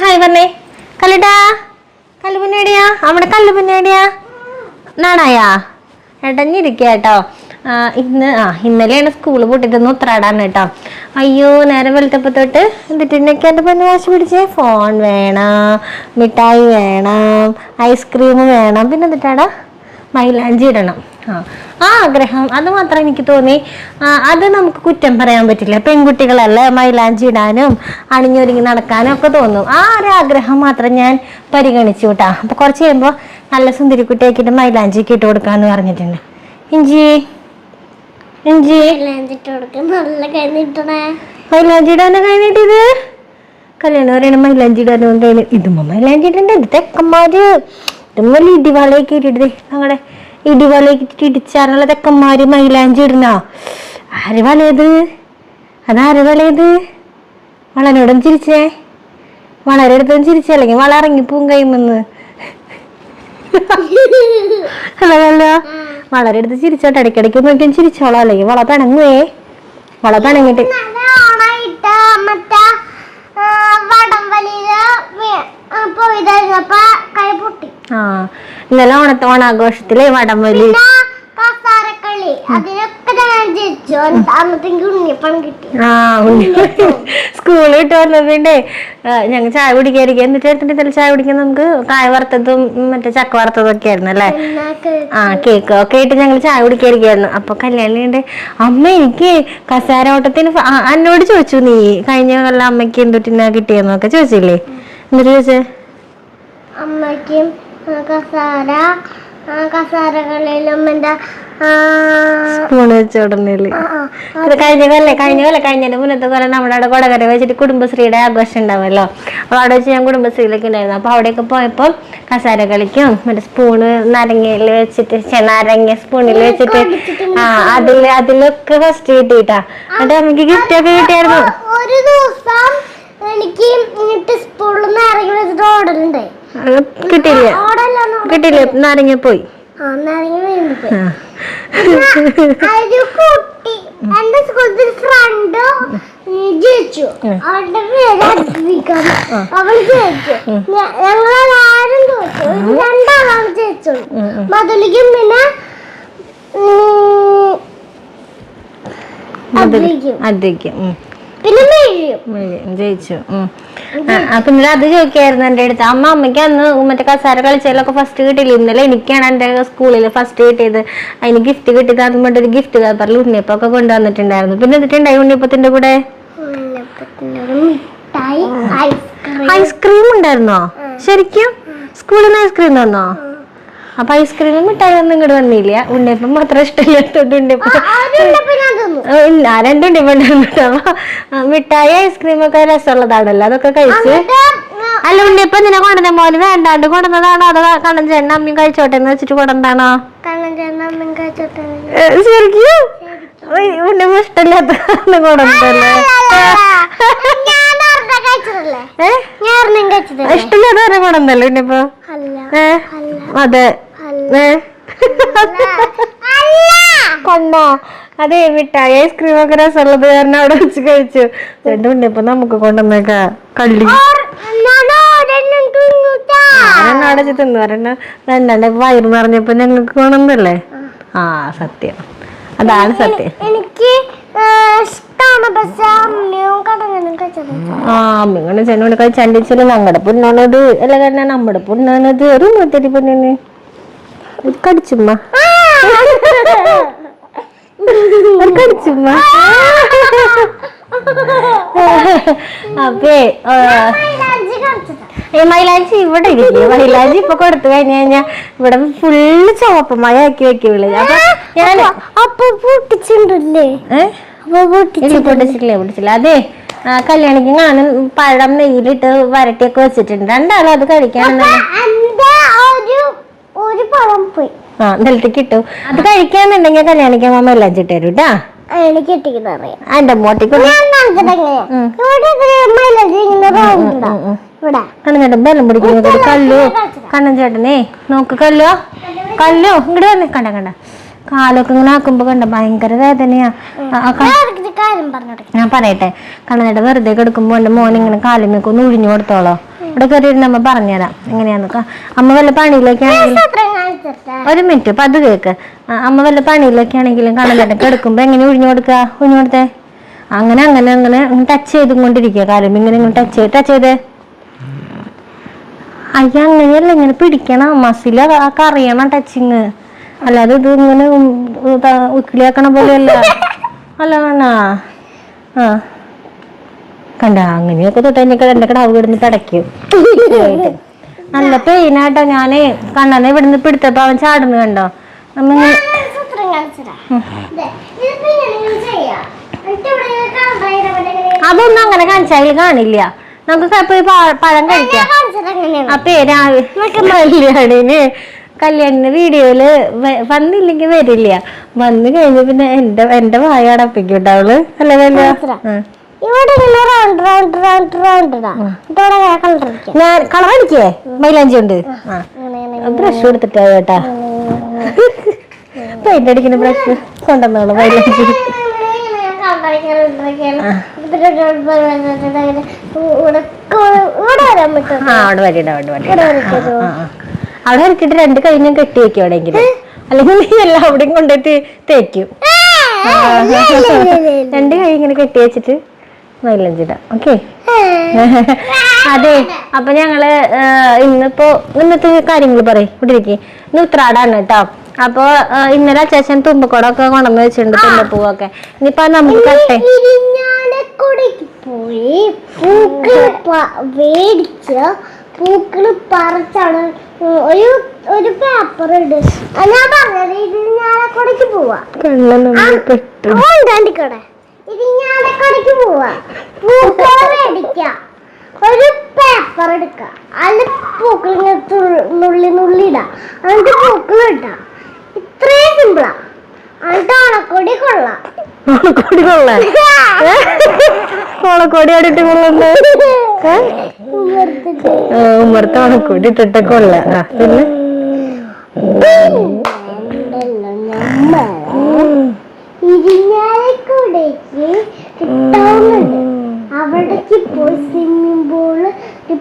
Hi പറഞ്ഞേ കല്ലുടാ. കല്ലുപുന്നേടിയാ. അവിടെ കല്ലുപുന്നേടിയാ. നാണായാ? ഇടഞ്ഞിരിക്കുക കേട്ടോ ഇന്ന് ആ ഇന്നലെയാണ് സ്കൂൾ പൊട്ടിട്ടൊന്ന് ഉത്രാടാൻ കേട്ടോ. അയ്യോ നേരം വെളുത്തപ്പോ തൊട്ട് എന്നിട്ടിന്നൊക്കെ എന്റെ പൊന്നു വാശി പിടിച്ചേ? ഫോൺ വേണം മിഠായി വേണം ഐസ്ക്രീം വേണം. പിന്നെ എന്നിട്ടാടാ മൈലാഞ്ചി ഇടണം. ആ ആ ആഗ്രഹം. അത് മാത്രം എനിക്ക് തോന്നി. അത് നമുക്ക് കുറ്റം പറയാൻ പറ്റില്ല. പെൺകുട്ടികളല്ലേ മൈലാഞ്ചി ഇടാനും അണിഞ്ഞൊരുങ്ങി നടക്കാനും ഒക്കെ തോന്നും. ആ ഒരു ആഗ്രഹം മാത്രം ഞാൻ പരിഗണിച്ചു കേട്ടാ. അപ്പൊ കുറച്ച് കഴിയുമ്പോൾ നല്ല സുന്ദരിക്കുട്ടിയാക്കിയിട്ട് മൈലാഞ്ചിക്ക് ഇട്ട് കൊടുക്കാന്ന് പറഞ്ഞിട്ടുണ്ട്. ഇഞ്ചി ഇഞ്ചി. മൈലാഞ്ചി മൈലാഞ്ചി ഇടാനാ കഴിഞ്ഞിട്ടിത് കല്യാണം പറയണ മൈലാഞ്ചി ഇടാനും കഴിഞ്ഞു ഇതുമ്പോ മൈലാഞ്ചി ഇടണ്ടേ? ഇത് തെക്കന്മാര് വലിയ ഇടിവാളയൊക്കെ ഇട്ടിട്ട് ഞങ്ങളുടെ ഇടിവാളയൊക്കെ ഇടിച്ചാറുള്ള തെക്കന്മാര് മൈലാഞ്ചി ഇടുന്ന. ആര് വളയത് അതാര് വളയത് വളനോടും ചിരിച്ചേ. വളരെ അടുത്തും ചിരിച്ചേ. അല്ലെങ്കിൽ വള ഇറങ്ങിപ്പോവും കൈമെന്ന്. അല്ലല്ലോ അല്ല. വളരെ അടുത്ത് ചിരിച്ചോട്ടെ. ഇടയ്ക്കിടയ്ക്ക് നോക്കി ചിരിച്ചോളാം. അല്ലെങ്കിൽ വള പിണങ്ങുവേ വള പിണങ്ങിട്ട് വടം വലിയ ആ, ഇന്നലെ ഓണത്തെ ഓണാഘോഷത്തിലെ വടംവലി. സ്കൂളിൽ വിട്ട് വന്നതിന്റെ ഞങ്ങൾ ചായ കുടിക്കാതിരിക്കുക എന്നിട്ട് എടുത്തിട്ട് ചായ കുടിക്കാൻ നമുക്ക് കായ വറുത്തതും മറ്റേ ചക്ക വറുത്തതും ഒക്കെ ആയിരുന്നു അല്ലേ? ആ കേക്ക് ഒക്കെ ആയിട്ട് ഞങ്ങൾ ചായ കുടിക്കാതിരിക്കായിരുന്നു അപ്പൊ കല്യാണിന്റെ അമ്മ എനിക്ക് കസാര ഓട്ടത്തിന് അന്നോട് എന്നോട് ചോദിച്ചു നീ കഴിഞ്ഞ കൊല്ലം അമ്മയ്ക്ക് എന്തൊട്ടിനാ കിട്ടിയെന്നൊക്കെ ചോദിച്ചില്ലേ? എന്നിട്ട് ചോദിച്ചേ അമ്മയ്ക്കും കസാര കസാരകളിലും എന്താ സ്പൂൺ ആ, ഇത് കഴിഞ്ഞ കൊല്ലേ കഴിഞ്ഞ കൊല്ലം കഴിഞ്ഞതിന്റെ മുന്നത്തെ കൊല്ലം നമ്മുടെ അവിടെ കൊടകര വെച്ചിട്ട് കുടുംബശ്രീയുടെ ആഘോഷം ഉണ്ടാവുമല്ലോ. അപ്പൊ അവിടെ വെച്ച് ഞാൻ കുടുംബശ്രീയിലൊക്കെ ഉണ്ടായിരുന്നു. അപ്പൊ അവിടെയൊക്കെ പോയപ്പോ കസാര കളിക്കും മറ്റേ സ്പൂണ് നാരങ്ങയിൽ വെച്ചിട്ട് നാരങ്ങ സ്പൂണിൽ വെച്ചിട്ട്. ആ അതിൽ അതിലൊക്കെ ഫസ്റ്റ് കിട്ടിട്ടാ എന്നിട്ട് നമുക്ക് ഗിഫ്റ്റ് ഒക്കെ കിട്ടിയായിരുന്നു. ഒരു ദിവസം എനിക്ക് ഇങ്ങോട്ട് സ്കൂളിൽ നിന്ന് ഇറങ്ങി വെച്ചിട്ട് ഓടലുണ്ട് കിട്ടില്ല കിട്ടിയില്ല. നാരങ്ങ പോയി. ഒരു കുട്ടി എന്റെ സ്കൂളിൽ ഫ്രണ്ട് ജയിച്ചു. അവളുടെ പേര് അവൾ ജയിച്ചു. ഞ- ഞങ്ങളെല്ലാരും തോറ്റു. രണ്ടാളാണ് ജയിച്ചു മധുലിക്കും പിന്നെ ഉം, അദ്വയ്ക്കും ജയിച്ചു. അപ്പൊ ഇന്നലെ അത് ചോദിക്കായിരുന്നു എന്റെ അടുത്ത്. അമ്മ അമ്മയ്ക്ക് അന്ന് മറ്റേ കസാര കളിച്ചതിലൊക്കെ ഫസ്റ്റ് കിട്ടിയില്ല? ഇന്നലെ എനിക്കാണ് എന്റെ സ്കൂളിൽ ഫസ്റ്റ് കിട്ടിയത്. അതിന് ഗിഫ്റ്റ് കിട്ടിയത്. അതും ഒരു ഗിഫ്റ്റ് പേപ്പറിൽ ഉണ്ണിയപ്പൊക്കെ കൊണ്ടുവന്നിട്ടുണ്ടായിരുന്നു. പിന്നെ എന്നിട്ടുണ്ടായി ഉണ്ണിയപ്പത്തിന്റെ കൂടെ? ഐസ്ക്രീം. ഉണ്ടായിരുന്നോ? ശരിക്കും? സ്കൂളിൽ നിന്ന് ഐസ്ക്രീം തന്നോ? അപ്പൊ ഐസ്ക്രീമും മിഠായി ഒന്നും ഇങ്ങോട്ട് വന്നില്ല. ഉണ്ണിയപ്പം മാത്രം ഇഷ്ടമില്ലാത്തോണ്ട് ഉണ്ണിയപ്പം. ആ, ഇല്ല രണ്ടും ഉണ്ണിയപ്പം ഉണ്ടായിരുന്നു അപ്പൊ ആ, മിഠായി ഐസ്ക്രീം ഒക്കെ രസമുള്ളതാണല്ലോ അതൊക്കെ കഴിച്ച്. അല്ല ഉണ്ണിയപ്പം നിന്നെ കൊണ്ടുവന്ന മോന്? വേണ്ടാണ്ട് കൊണ്ടുവന്നതാണോ അതോ കണ്ണൻ ചേട്ടൻ അമ്മയും കഴിച്ചോട്ടെ എന്ന് വെച്ചിട്ട് കൊണ്ടുവന്നാണോ ശരിക്കും? ഉണ്ണിയപ്പം ഇഷ്ടമില്ലാത്ത കൊണ്ടുവന്നല്ലേ ഇഷ്ടമില്ലാത്ത കൊണ്ടുവന്നല്ലേ ഉണ്ണിയപ്പം? അതെ. കണ്ണോ അതെ മിഠായി ഐസ്ക്രീം ഒക്കെ രസമുള്ളത് കാരണം അവിടെ വെച്ച് കഴിച്ചു. രണ്ട് ഇപ്പൊ നമുക്ക് കൊണ്ടുവന്നേക്ക. കള്ളി. ഒരെണ്ണം അവിടെ വെച്ച് തിന്നു. ഒരെണ്ണം ഇപ്പൊ വയറ് നിറഞ്ഞപ്പോ ഞങ്ങൾക്ക് കൊണ്ടുവന്നല്ലേ ആ. സത്യം. അതാണ് സത്യം. എനിക്ക് ആ അമ്മിങ്ങനെ ചെന്നോട് കഴിച്ചണ്ടിച്ചില്ല ഞങ്ങളുടെ പൊന്നാണത് അല്ല കാരണം നമ്മുടെ പൊന്നാണത് ഒരു മുത്തരി ഒരു കടിച്ചുമ്മ. ഒരു കടിച്ചുമ്മ. അപ്പേ മൈലാഞ്ചി ഇവിടെ ഇരിക്കും മൈലാഞ്ചി ഇപ്പൊ കൊടുത്തു കഴിഞ്ഞു കഴിഞ്ഞാ ഇവിടെ ഫുള്ള് ചുവപ്പമായ ആക്കി വെക്കുള്ളൂ അപ്പൊ ഞാൻ അപ്പൊ പൊട്ടിച്ചിട്ടുണ്ടല്ലേ? പൊട്ടിച്ചിട്ടില്ല പൊട്ടിച്ചില്ല അതെ കല്യാണിക്ക് ഞാനും പഴം നെയ്യിലിട്ട് വരട്ടിയൊക്കെ വെച്ചിട്ടുണ്ട്. രണ്ടാളും അത് കഴിക്കാണെന്നുണ്ടെങ്കിൽ എന്റെ ഒരു ഒരു പഴം പോയി. ആ നിലത്തേക്ക് ഇട്ടു അത് കഴിക്കാന്നുണ്ടെങ്കിൽ കല്യാണിക്കാൻ മാമ എല്ലാം ചിട്ടരും കേട്ടാ എനിക്ക് ഇട്ടിക്കുന്ന അറിയാം എന്റെ മോട്ടിക്ക് ഞാൻ കാണിച്ചത് എങ്ങനെയാ ഇവിടെ ഒരു മൈലാഞ്ചി ഇങ്ങനെ റൗണ്ട് ഉണ്ടാവും ഇവിടെ. കണ്ണൻ ബലം പിടിക്കുന്നത് കല്ലു. കണ്ണൻ നോക്ക് കല്ലോ. കല്ലോ ഇങ്ങോട്ട് വന്നേ. കണ്ട കണ്ട. കാലൊക്കെ ഇങ്ങനെ ആക്കുമ്പോ കണ്ട ഭയങ്കര വേദനയാ. ഞാൻ പറയട്ടെ. കണ്ണനേട്ട വെറുതെ കിടക്കുമ്പോ എന്റെ മോൻ ഇങ്ങനെ ഉഴിഞ്ഞു ഒന്ന് ഒഴിഞ്ഞു കൊടുത്തോളോ. ഇവിടെ കയറി നമ്മ അമ്മ പറഞ്ഞുതരാം എങ്ങനെയാന്ന് ക- അമ്മ വല്ല പണിയിലേക്കാണെങ്കിലും കാണിച്ചിട്ടാ ഒരു മിനിറ്റ് അപ്പൊ അത് കേക്ക് അമ്മ വല്ല പണിയിലൊക്കെ ആണെങ്കിലും കണ്ണലേട്ടൊക്കെ എടുക്കുമ്പോ എങ്ങനെ ഒഴിഞ്ഞു കൊടുക്കുക ഒഴിഞ്ഞു കൊടുത്തേ അങ്ങനെ അങ്ങനെ അങ്ങനെ ടച്ച് ചെയ്തുകൊണ്ടിരിക്കുക കാര്യം ഇങ്ങനെ ഇങ്ങനെ ടച്ച് ചെയ്ത് ടച്ച് ചെയ്തേ അയ്യ അങ്ങനെയല്ല ഇങ്ങനെ പിടിക്കണം മസില അറിയണം ടച്ചിങ് അല്ലാതെ ഇത് ഇങ്ങനെ ഉക്കിളിയാക്കണ പോലെയല്ല അല്ല വേണ ആ കണ്ട അങ്ങനെയൊക്കെ തൊട്ട് കഴിഞ്ഞാൽ എന്റെ കടാവ് കിടന്ന് പിടയ്ക്കും നല്ല പെയിനാട്ടോ ഞാൻ. കണ്ണനെ ഇവിടുന്ന് പിടുത്തപ്പോ അവൻ ചാടുന്നു കണ്ടോ? നമ്മ അതൊന്നും അങ്ങനെ കാണിച്ചാൽ കാണില്ല. നമുക്ക് പോയി പഴം കഴിക്കാം. ആ കല്യാണിന് വീഡിയോയിൽ വന്നില്ലെങ്കിൽ വരില്ല. വന്നു കഴിഞ്ഞ പിന്നെ എന്റെ എന്റെ വായ അടപ്പിക്കും കേട്ടോ അവൾ. അല്ലേ വല്ല ഇവിടെ ഇങ്ങനെ റൗണ്ട് റൗണ്ട് റൗണ്ട് റൗണ്ട് ഇടാം. ഇവിടെ ഞാൻ കളർ അടിക്കേ മൈലാഞ്ചി ഉണ്ട് ബ്രഷ് കൊടുത്തിട്ടാ കേട്ടാ പെയിന്റ് അടിക്കുന്ന ബ്രഷ് കൊണ്ടുവന്നോളൂ മൈലാഞ്ചി അവിടെ ഇറക്കിട്ട് രണ്ട് കഴിഞ്ഞും കെട്ടി വെക്കും എവിടെയെങ്കിലും അല്ലെങ്കിൽ നീ എല്ലാം അവിടെയും കൊണ്ടുപോയിട്ട് തേക്കും രണ്ട് കൈ ഇങ്ങനെ കെട്ടി വെച്ചിട്ട് മൈലഞ്ചിടാം ഓക്കെ? അതെ അപ്പൊ ഞങ്ങൾ ഇന്നിപ്പോ ഇന്നത്തെ കാര്യങ്ങൾ പറയും. ഇവിടെ ഇരിക്കെ. ഇന്ന് ഉത്രാടാണ് കേട്ടോ അപ്പൊ ഇന്നലെ അച്ചാച്ചൻ തുമ്പക്കോടൊക്കെ കൊണ്ടുവന്ന് വെച്ചിട്ടുണ്ട് തുമ്പപ്പൂവൊക്കെ. ഇനിയിപ്പോ നമുക്ക് കട്ടെ പോയി. പൂക്കൾ മേടിച്ച് പൂക്കൾ പറിച്ചാണ്. ഒരു ഒരു പേപ്പർ ഇട്. ഞാൻ പറഞ്ഞത് ഇരിഞ്ഞാലക്കുടയ്ക്ക് പോവാ. പെട്ടു. കണ്ടിക്കോടെ ഇരിഞ്ഞാലക്കുടയ്ക്ക് പോവാ പൂക്കൾ മേടിക്ക ഒരു പേപ്പർ എടുക്ക അതിൽ പൂക്കൾ നുള്ളി നുള്ളി ഇടാ എന്നിട്ട് പൂക്കൾ ഇടാ ഇത്രയും സിമ്പിളാ എന്നിട്ട് ഓണക്കൊടി കൊള്ളാം ഓണക്കോടി കൊള്ളാൻ ഓണക്കോടി ആടിട്ട് കൊള്ളുന്നത് ഉമ്മർത്ത് ഓണക്കോടി ഇട്ടിട്ട് കൊള്ള ആ, പിന്നെ ഉണ്ടല്ലോ ഇരിഞ്ഞാലക്കുടയ്ക്ക് കിട്ടാവുന്നുണ്ട്. അവിടേക്ക് പോയി സ്വിമ്മിംഗ് പൂൾ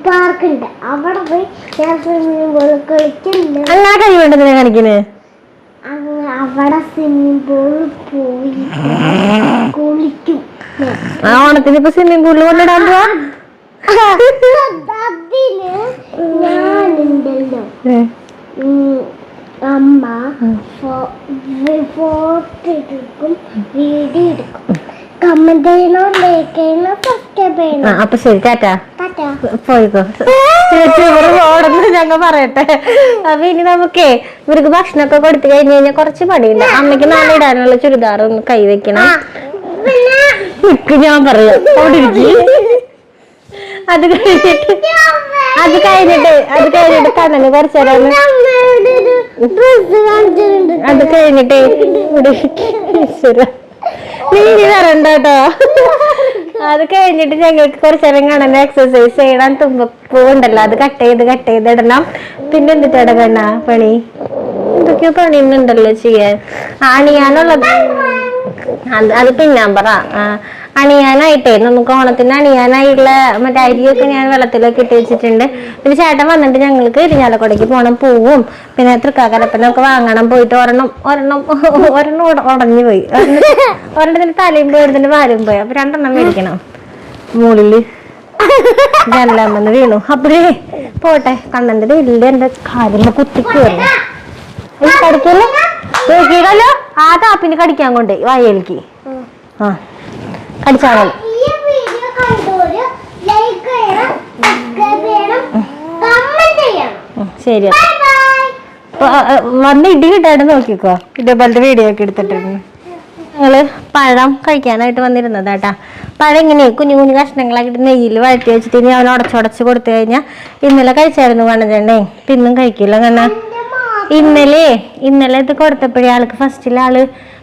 പാർക്ക് ഉണ്ട്. അവിടെ പോയി ഞാൻ സ്വിമ്മിംഗ് പൂൾ കളിക്കുന്നുണ്ട്. അങ്ങ് അവിടെ സ്വിമ്മിംഗ് പൂൾ പോയി കുളിക്കും. ആ ഓണത്തിന് ഇപ്പൊ സ്വിമ്മിംഗ് പൂളിൽ കൊണ്ടിടാൻ പോവാ. ഞാനുണ്ടല്ലോ. ഉം, അമ്മ ഫോട്ടോ എടുക്കും വീഡിയോ എടുക്കും കമന്റ് ചെയ്യണോ ലൈക്ക് ചെയ്യണോ സബ്സ്ക്രൈബ് ചെയ്യണോ അപ്പൊ ശരി ടാറ്റാ. പോയിക്കോ. പോണെന്ന് ഞങ്ങൾ പറയട്ടെ. അപ്പൊ ഇനി നമുക്കേ ഇവർക്ക് ഭക്ഷണമൊക്കെ കൊടുത്തു കഴിഞ്ഞു കഴിഞ്ഞാൽ കുറച്ച് പണിയുണ്ട്. അമ്മയ്ക്ക് നാളെ ഇടാനുള്ള ചുരിദാർ ഒന്ന് കൈ വെക്കണം. പിന്നെ? നിക്ക് ഞാൻ പറയാം. അത് കഴിഞ്ഞിട്ട് അത് കഴിഞ്ഞിട്ട് അത് കഴിഞ്ഞിട്ട് കണ്ണന് കുറച്ചു അത് കഴിഞ്ഞിട്ട്. നീ ഇനി വരണ്ട കേട്ടോ. അത് കഴിഞ്ഞിട്ട് ഞങ്ങൾക്ക് കുറച്ച് നേരം കാണാൻ എക്സസൈസ് ചെയ്യണം. തുമ്പപ്പൂ ഉണ്ടല്ലോ അത് കട്ട് ചെയ്ത് കട്ട് ചെയ്ത് ഇടണം. പിന്നെ എന്നിട്ട് കണ്ണ പണി? എന്തൊക്കെയോ പണിയുന്നുണ്ടല്ലോ ചെയ്യാൻ. ആണിയാണുള്ളത്. അത് അത് പിന്നാൻ പറ. ആ, അണിയാനായിട്ടേ നമുക്ക് ഓണത്തിന് അണിയാനായിട്ടുള്ള മറ്റേ അരിയൊക്കെ ഞാൻ വെള്ളത്തിലൊക്കെ ഇട്ട് വെച്ചിട്ടുണ്ട്. പിന്നെ ചേട്ടൻ വന്നിട്ട് ഞങ്ങൾക്ക് ഇരിഞ്ഞാലക്കുടയ്ക്ക് പോകണം പൂവും പിന്നെ തൃക്കാക്കരപ്പനൊക്കെ വാങ്ങണം പോയിട്ട് ഒരെണ്ണം ഒരെണ്ണം ഒരെണ്ണം ഉടഞ്ഞു പോയി. ഒരെണ്ണത്തിന് തലയും പോയി ഒരെണ്ണത്തിന് വാലും പോയി. അപ്പൊ രണ്ടെണ്ണം മേടിക്കണം. മുകളിൽ. ജനലാമെന്ന് വീണു. അപ്പഴേ പോട്ടെ. കണ്ണന്റെ ഇല്ല എന്റെ കാലിന് കുത്തിക്ക് കടിക്കല്ലോ? ആ താപ്പിന് കടിക്കാൻ കൊണ്ടേ വയലിക്ക്. ആ. ചെയ്യണം ശരി വന്ന് ഇടി കിട്ടാണ്ട് നോക്കിക്കോ. ഇതേപോലത്തെ വീഡിയോ ഒക്കെ എടുത്തിട്ടുണ്ട് നിങ്ങൾ പഴം കഴിക്കാനായിട്ട് വന്നിരുന്നത് കേട്ടാ. പഴം ഇങ്ങനെ കുഞ്ഞു കുഞ്ഞു കഷ്ണങ്ങളാക്കിയിട്ട് നെയ്യിൽ വഴറ്റി വെച്ചിട്ട് ഇനി അവൻ ഉടച്ചുടച്ച് കൊടുത്തു കഴിഞ്ഞാൽ ഇന്നലെ കഴിച്ചായിരുന്നു കണ്ണചേണ്ടേ പിന്നും കഴിക്കില്ല കണ്ണ. ഇന്നലെ ഇന്നലെ ഇത് കൊടുത്തപ്പോഴേ ആൾക്ക് ഫസ്റ്റിൽ ആൾ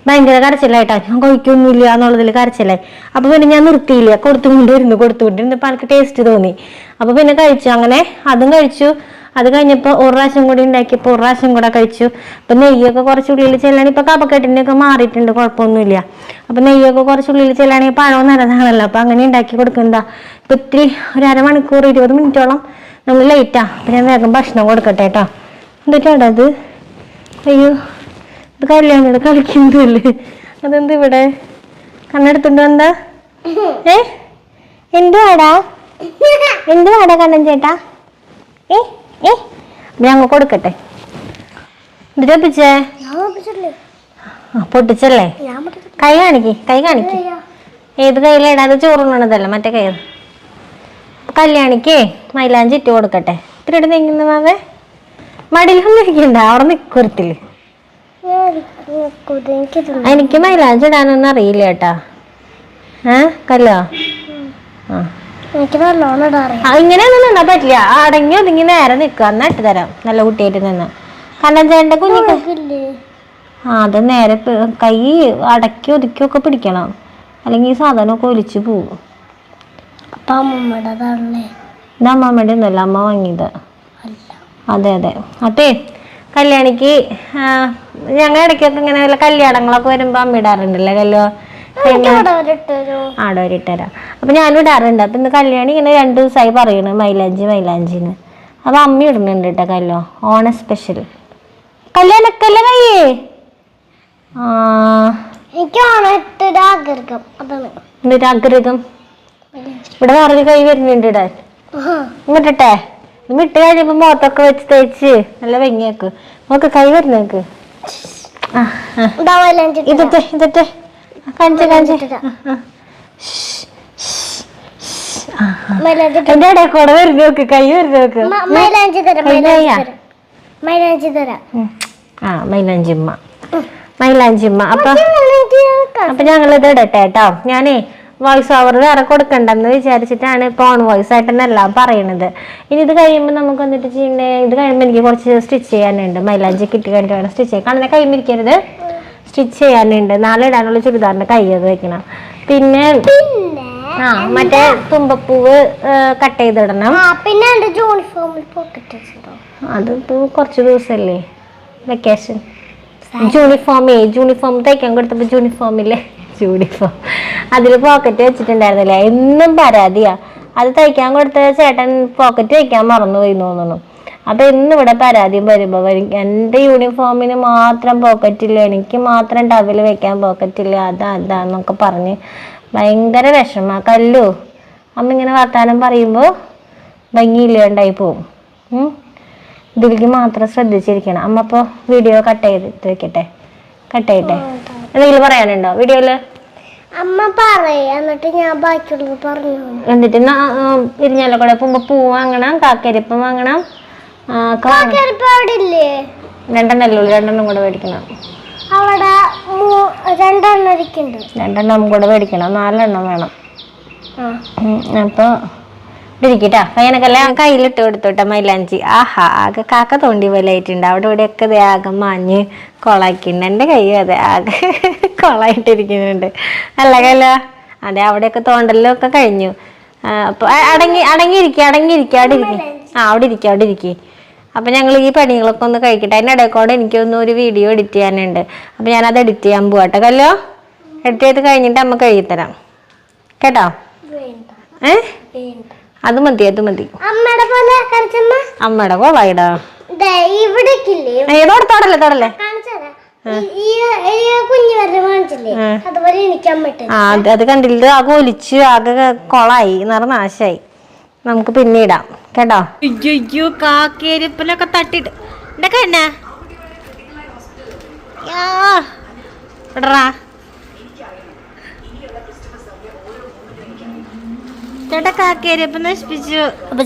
ഭയങ്കര കരച്ചിലായിട്ടാ. ഞാൻ കഴിക്കൊന്നുമില്ല എന്നുള്ളതിൽ കരച്ചിലായി. അപ്പൊ പിന്നെ ഞാൻ നിർത്തിയില്ല. കൊടുത്തുകൊണ്ടിരുന്നു കൊടുത്തുകൊണ്ടിരുന്നു അപ്പൊ എനിക്ക് ടേസ്റ്റ് തോന്നി. അപ്പൊ പിന്നെ കഴിച്ചു. അങ്ങനെ അതും കഴിച്ചു. അത് കഴിഞ്ഞപ്പോൾ ഒരു പ്രാവശ്യം കൂടി ഉണ്ടാക്കിയപ്പോൾ ഒരു പ്രാവശ്യം കൂടെ കഴിച്ചു. അപ്പൊ നെയ്യൊക്കെ കുറച്ച് ഉള്ളിൽ ഇപ്പൊ കപക്കെട്ടിന്റെ ഒക്കെ മാറിയിട്ടുണ്ട് കുഴപ്പമൊന്നുമില്ല. അപ്പൊ നെയ്യൊക്കെ കുറച്ച് ഉള്ളിൽ ചെല്ലാണെങ്കിൽ പഴം നല്ലതാണല്ലോ. അപ്പൊ അങ്ങനെ ഉണ്ടാക്കി കൊടുക്കുന്നതാ ഇപ്പൊ ഇത്തിരി ഒരു അരമണിക്കൂർ ഇരുപത് മിനിറ്റോളം നമ്മൾ ലേറ്റാ അപ്പം ഞാൻ വേഗം ഭക്ഷണം കൊടുക്കട്ടെ കേട്ടോ. അത് അയ്യോ. ഇത് കല്യാണം കളിക്കുന്നതല്ലേ? അതെന്ത് ഇവിടെ? കണ്ണെടുത്തിട്ട് എന്താ? ഏ? എന്തു വാടാ എന്തു വാടാ കണ്ണൻ ചേട്ടാ? ഏ? ഏ? ഞങ്ങൾ കൊടുക്കട്ടെ. ഇത് പൊട്ടിച്ചല്ലേ. കൈ കാണിക്ക് കൈ കാണിക്ക്. ഏത് കയ്യിലേടാ? അത് ചോറുണ്ണണതല്ല മറ്റേ കൈ. കല്യാണിക്കേ മൈലാഞ്ചി ഇട്ട് കൊടുക്കട്ടെ. ഇത്തിരി നീങ്ങുന്ന മാവേ മടിയിലൊന്നും ഇരിക്കണ്ട. അവിടെ നിൽക്കൂല, എനിക്ക് മൈലാഞ്ച് ഇടാനൊന്നും അറിയില്ല കേട്ടാ ഏ? കല്ലോ? ആ. ഇങ്ങനെയൊന്നും നിന്നാ പറ്റില്ല. അടങ്ങി ഒതുങ്ങി നേരെ നിൽക്കുക എന്നാ ഇട്ട് തരാം. നല്ല കുട്ടിയായിട്ട് നിന്ന്. ചേട്ടന്റെ കുഞ്ഞിക്ക്? ആ അത് നേരെ കൈ അടക്കി ഒതുക്കിയൊക്കെ പിടിക്കണം. അല്ലെങ്കിൽ ഈ സാധനമൊക്കെ ഒലിച്ചു പോവും. ഇത് അമ്മമ്മയുടെ ഒന്നല്ല അമ്മ വാങ്ങിയത്. അതെ അതെ. അതെ കല്യാണിക്ക് ഞങ്ങൾ ഇടയ്ക്കൊക്കെ ഇങ്ങനെ വല്ല കല്യാണങ്ങളൊക്കെ വരുമ്പോ അമ്മ ഇടാറുണ്ടല്ലേ കല്ലോ? ആടോ ഇവിടെ അപ്പൊ ഞാനും ഇടാറുണ്ട്. അപ്പൊ ഇന്ന് കല്യാണി ഇങ്ങനെ രണ്ടു ദിവസമായി പറയണ് മൈലാഞ്ചി മൈലാഞ്ചിന്ന്. അപ്പൊ അമ്മ ഇടുന്നുണ്ട് കേട്ടോ കല്ലോ ഓണ സ്പെഷ്യൽ കല്യാണക്കല്ല കയ്യേ? ആ. എനിക്ക് ആഗ്രഹം അതാണ്. എന്നിട്ട് ആഗ്രഹം? ഇവിടെ വേറൊരു കൈ വരുന്നുണ്ട് ഇടാൻ. ഇങ്ങോട്ടെ ഇട്ട് കഴിഞ്ഞപ്പോ മുഖത്തൊക്കെ വെച്ച് തേച്ച്. നല്ല ഭംഗിയാക്ക്. നോക്ക് കൈ വരുന്നേക്ക് ഇതത്തെ ഇതത്തെ. കാണിച്ച കാണിച്ച. എന്റെ ഇടയിൽ കൂടെ വരുന്ന നോക്ക് കൈ വരുന്ന നോക്ക്. ആ മൈലാഞ്ചിമ്മ മൈലാഞ്ചിമ്മ അപ്പൊ അപ്പൊ ഞങ്ങൾ ഇത് ഇടട്ടെ കേട്ടോ ഞാനേ വോയിസ് ഓവർ വേറെ കൊടുക്കണ്ടെന്ന് വിചാരിച്ചിട്ടാണ് ഇപ്പൊ ഓൺ വോയിസ് ആയിട്ട് തന്നെ എല്ലാം പറയണത്. ഇനി ഇത് കഴിയുമ്പോൾ നമുക്ക് എന്നിട്ട് ചെയ്യണ്ടേ? ഇത് കഴിയുമ്പോൾ എനിക്ക് കുറച്ച് സ്റ്റിച്ച് ചെയ്യാനുണ്ട്. മൈലാഞ്ചി കിട്ടി കഴിഞ്ഞിട്ട് വേണം സ്റ്റിച്ച് ചെയ്യാൻ. കാരണം കൈമിരിക്കരുത് സ്റ്റിച്ച് ചെയ്യാനുണ്ട്. നാളെ ഇടാനുള്ള ചുരിദാറിന്റെ കൈ അത് വെക്കണം. പിന്നെ ആ മറ്റേ തുമ്പപ്പൂവ് കട്ട് ചെയ്തിടണം. പിന്നെ അതിപ്പോ കുറച്ച് ദിവസല്ലേ? വെക്കേഷൻ യൂണിഫോമേ യൂണിഫോം തയ്ക്കാൻ കൊടുത്തപ്പോ യൂണിഫോമില്ലേ യൂണിഫോം അതിൽ പോക്കറ്റ് വെച്ചിട്ടുണ്ടായിരുന്നില്ല. എന്നും പരാതിയാ. അത് തയ്ക്കാൻ കൊടുത്ത ചേട്ടൻ പോക്കറ്റ് വെക്കാൻ മറന്നുപോയി പോയി തോന്നുന്നു. അപ്പൊ ഇന്ന് ഇവിടെ പരാതി വരുമ്പോ എന്റെ യൂണിഫോമിന് മാത്രം പോക്കറ്റില്ല എനിക്ക് മാത്രം ടവൽ വെക്കാൻ പോക്കറ്റില്ല അതാ അതാന്നൊക്കെ പറഞ്ഞ് ഭയങ്കര വിഷമ. കല്ലു അമ്മ ഇങ്ങനെ വർത്താനം പറയുമ്പോ ഭംഗിയില്ലാണ്ടായി പോവും. ഇതിലേക്ക് മാത്രം ശ്രദ്ധിച്ചിരിക്കണം. അമ്മ അപ്പോൾ വീഡിയോ കട്ട് ചെയ്തിട്ട് വെക്കട്ടെ? കട്ട് ചെയ്യട്ടെ? എന്തെങ്കിലും പറയാനുണ്ടോ വീഡിയോയിൽ? അമ്മ പറയാ എന്നിട്ട് ഞാൻ ബാക്കിയുള്ളത് പറഞ്ഞു. എന്നിട്ട് ഇരിഞ്ഞാലക്കൂടെ പോകുമ്പോ പൂ വാങ്ങണം കാക്കരിപ്പം വാങ്ങണം. കാക്കരിപ്പ് അവിടെ ഇല്ലേ രണ്ടെണ്ണല്ലേ രണ്ടെണ്ണം കൂടെ മേടിക്കണം. അവിടെ രണ്ടെണ്ണം ഇരിക്കുന്നുണ്ട്. രണ്ടെണ്ണം കൂടെ മേടിക്കണം നാലെണ്ണം വേണം. ആ. ഉം, അപ്പൊ ഇരിക്കട്ടാ. പയ്യനക്കല്ല കയ്യിലിട്ട് കൊടുത്തോട്ടെ മൈലാഞ്ചി. ആഹാ ആകെ കാക്ക തോണ്ടി പോലെ ആയിട്ടുണ്ട് അവിടെ ഇവിടെയൊക്കെ ദേ ആകെ മാഞ്ഞ് കൊളാക്കിണ്ട് എന്റെ കൈ അതെ ആകെ കൊളായിട്ടിരിക്കുന്നുണ്ട്. അല്ല കല്ല അതെ അവിടെയൊക്കെ ഒക്കെ കഴിഞ്ഞു. അപ്പോൾ അപ്പൊ അടങ്ങി അടങ്ങിയിരിക്കുക അടങ്ങിയിരിക്കുക അവിടെ ഇരിക്കും. ആ അവിടെ ഇരിക്കുക അവിടെ ഇരിക്കുക അപ്പൊ ഞങ്ങൾ ഈ പണികളൊക്കെ ഒന്ന് കഴിക്കട്ടെ. അതിന്റെ ഇടയ്ക്കോടെ എനിക്കൊന്ന് ഒരു വീഡിയോ എഡിറ്റ് ചെയ്യാനുണ്ട്. അപ്പൊ അത് എഡിറ്റ് ചെയ്യാൻ പോവാട്ടെ. കല്ലോ എഡിറ്റ് ചെയ്ത് കഴിഞ്ഞിട്ട് നമുക്ക് എഴുതി തരാം കേട്ടോ ഏ? അത് മതി അത് മതി. അമ്മയുടെ കോളായിടാ തൊടല്ലേ തൊടല്ലേ? അത് കണ്ടില്ല? ആകെ ഒലിച്ച് ആകെ കൊളായി നിറ നാശായി. നമുക്ക് പിന്നെ ഇടാം. കേട്ടോ? അയ്യോ കാക്കേരിപ്പലൊക്കെ തട്ടിട്ട്. എന്റെ കണ്ണ ഇടറാ ചേട്ടാ കാക്കേരിയപ്പം നശിപ്പിച്ചു. അപ്പൊ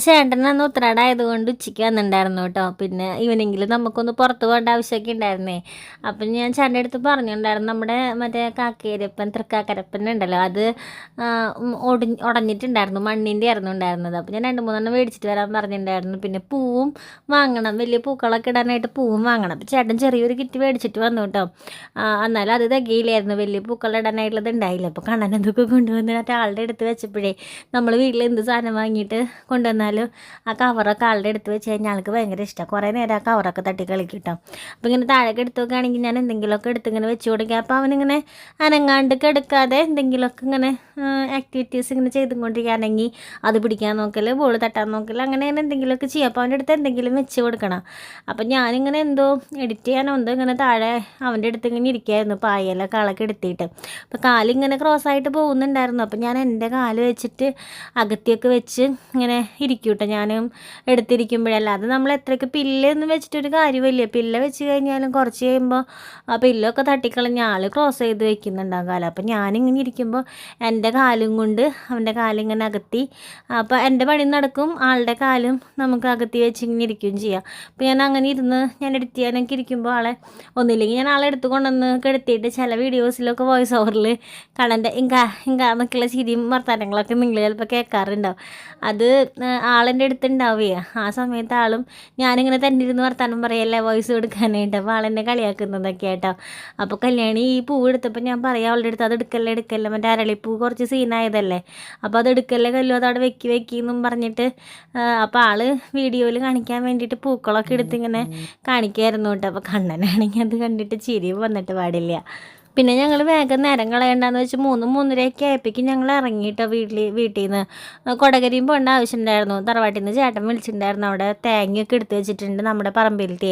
ഉച്ചയ്ക്ക് വന്നിട്ടുണ്ടായിരുന്നു കേട്ടോ. പിന്നെ ഇവനെങ്കിലും നമുക്കൊന്ന് പുറത്ത് പോകേണ്ട ആവശ്യമൊക്കെ ഉണ്ടായിരുന്നേ. അപ്പം ഞാൻ ചേട്ടന്റെ അടുത്ത് പറഞ്ഞിട്ടുണ്ടായിരുന്നു നമ്മുടെ മറ്റേ കാക്കേരിയപ്പൻ തൃക്കാക്കരപ്പൻ ഉണ്ടല്ലോ അത് ഒടി ഉടഞ്ഞിട്ടുണ്ടായിരുന്നു മണ്ണിന്റെ ആയിരുന്നു ഉണ്ടായിരുന്നത്. അപ്പം ഞാൻ രണ്ട് മൂന്നെണ്ണം മേടിച്ചിട്ട് വരാൻ പറഞ്ഞിട്ടുണ്ടായിരുന്നു. പിന്നെ പൂവും വാങ്ങണം വലിയ പൂക്കളൊക്കെ ഇടാനായിട്ട് പൂവും വാങ്ങണം. അപ്പം ചേട്ടൻ ചെറിയൊരു കിറ്റ് മേടിച്ചിട്ട് വന്നു കേട്ടോ. എന്നാലും അത് തികയില്ലായിരുന്നു വലിയ പൂക്കൾ ഇടാനായിട്ടുള്ളത് ഉണ്ടായില്ല. അപ്പോൾ കൊണ്ടുവന്നിട്ട് കൊണ്ടുവന്ന് മറ്റേ ആളുടെ അടുത്ത് വെച്ചപ്പോഴേ നമ്മൾ വീട്ടിൽ എന്ത് സാധനം വാങ്ങിയിട്ട് കൊണ്ടുവന്നാലും ആ കവറൊക്കെ ആളുടെ എടുത്ത് വെച്ച് കഴിഞ്ഞാൽ ആൾക്ക് ഭയങ്കര ഇഷ്ടമാണ് കുറേ നേരം ആ കവറൊക്കെ തട്ടി കളിക്കും കേട്ടോ അപ്പോൾ ഇങ്ങനെ താഴേക്ക് എടുത്ത് നോക്കുകയാണെങ്കിൽ ഞാൻ എന്തെങ്കിലുമൊക്കെ എടുത്ത് ഇങ്ങനെ വെച്ച് കൊടുക്കുക അപ്പോൾ അവനിങ്ങനെ അനങ്ങാണ്ട് കിടക്കാതെ എന്തെങ്കിലുമൊക്കെ ഇങ്ങനെ ആക്ടിവിറ്റീസ് ഇങ്ങനെ ചെയ്തുകൊണ്ടിരിക്കുകയാണെങ്കിൽ അത് പിടിക്കാൻ നോക്കൽ ബോൾ തട്ടാൻ നോക്കൽ അങ്ങനെ അങ്ങനെ എന്തെങ്കിലുമൊക്കെ ചെയ്യുക അപ്പോൾ അവന്റെ അടുത്ത് എന്തെങ്കിലും വെച്ച് കൊടുക്കണം. അപ്പം ഞാനിങ്ങനെ എന്തോ എഡിറ്റ് ചെയ്യാനോ എന്തോ ഇങ്ങനെ താഴെ അവന്റെ അടുത്ത് ഇങ്ങനെ ഇരിക്കുകയായിരുന്നു പായലൊക്കെ കളൊക്കെ എടുത്തിട്ട്. അപ്പോൾ കാലിങ്ങനെ ക്രോസ് ആയിട്ട് പോകുന്നുണ്ടായിരുന്നു. അപ്പോൾ ഞാൻ എന്റെ കാൽ വെച്ചിട്ട് അകത്തിയൊക്കെ വെച്ച് ഇങ്ങനെ ഇരിക്കും കേട്ടോ ഞാനും എടുത്തിരിക്കുമ്പോഴല്ലാതെ നമ്മൾ എത്രയ്ക്ക് പില്ലൊന്നും വെച്ചിട്ടൊരു കാര്യമില്ല. പില്ല വെച്ച് കഴിഞ്ഞാലും കുറച്ച് കഴിയുമ്പോൾ ആ പില്ലൊക്കെ തട്ടിക്കളഞ്ഞ് ആൾ ക്രോസ് ചെയ്ത് വെക്കുന്നുണ്ടാകും കാലം. അപ്പോൾ ഞാനിങ്ങനെ ഇരിക്കുമ്പോൾ എന്റെ കാലും കൊണ്ട് അവന്റെ കാലിങ്ങനെ അകത്തി അപ്പോൾ എന്റെ പണി നടക്കും. ആളുടെ കാലും നമുക്ക് അകത്തി വെച്ച് ഇങ്ങനെ ഇരിക്കുകയും ചെയ്യാം. അപ്പോൾ ഞാൻ അങ്ങനെ ഇരുന്ന് ഞാൻ എഡിറ്റ് ചെയ്യാനൊക്കെ ഇരിക്കുമ്പോൾ ആളെ ഒന്നില്ലെങ്കിൽ ഞാൻ ആളെ എടുത്ത് കൊണ്ടുവന്ന് കെടുത്തിയിട്ട് ചില വീഡിയോസിലൊക്കെ വോയിസ് ഓവറിൽ കണന്റെ ഇങ്ക ഇങ്ക എന്നൊക്കെയുള്ള ചിരിയും വർത്തമാനങ്ങളൊക്കെ നിങ്ങൾ ചിലപ്പോൾ കേൾക്കാറുണ്ടാവും. അത് ആളെന്റെ അടുത്ത് ഉണ്ടാവുകയെ ആ സമയത്ത് ആളും ഞാനിങ്ങനെ തന്നെ ഇരുന്ന് വർത്താനം പറയല്ലേ വോയിസ് കൊടുക്കാനായിട്ട്. അപ്പോൾ ആളെന്നെ കളിയാക്കുന്നതൊക്കെ ആയിട്ടോ അപ്പോൾ കല്യാണി ഈ പൂവ് എടുത്തപ്പോൾ ഞാൻ പറയാം അവളുടെ അടുത്ത് അത് എടുക്കല്ലേ എടുക്കല്ലേ. മറ്റേ അരളിപ്പൂ കുറച്ച് സീനായതല്ലേ. അപ്പോൾ അത് എടുക്കല്ലേ കല്ലു അത് അവിടെ വെക്കി വെക്കി എന്നും പറഞ്ഞിട്ട് അപ്പോൾ ആൾ വീഡിയോയിൽ കാണിക്കാൻ വേണ്ടിയിട്ട് പൂക്കളൊക്കെ എടുത്തിങ്ങനെ കാണിക്കായിരുന്നു കേട്ടോ. അപ്പോൾ കണ്ണനാണെങ്കിൽ അത് കണ്ടിട്ട് ചിരി വന്നിട്ട് പാടില്ല. പിന്നെ ഞങ്ങൾ വേഗം നേരം കളയണ്ടെന്ന് വെച്ച് മൂന്ന് മൂന്നരയൊക്കെ ആയപ്പോഴേക്കും ഞങ്ങൾ ഇറങ്ങിയിട്ടോ വീട്ടിൽ വീട്ടിൽ നിന്ന് കൊടകരിയും പോകേണ്ട ആവശ്യമുണ്ടായിരുന്നു തറവാട്ടിൽ നിന്ന് ചേട്ടൻ വിളിച്ചിട്ടുണ്ടായിരുന്നു അവിടെ തേങ്ങയൊക്കെ എടുത്ത് വെച്ചിട്ടുണ്ട് നമ്മുടെ പറമ്പിലത്തെ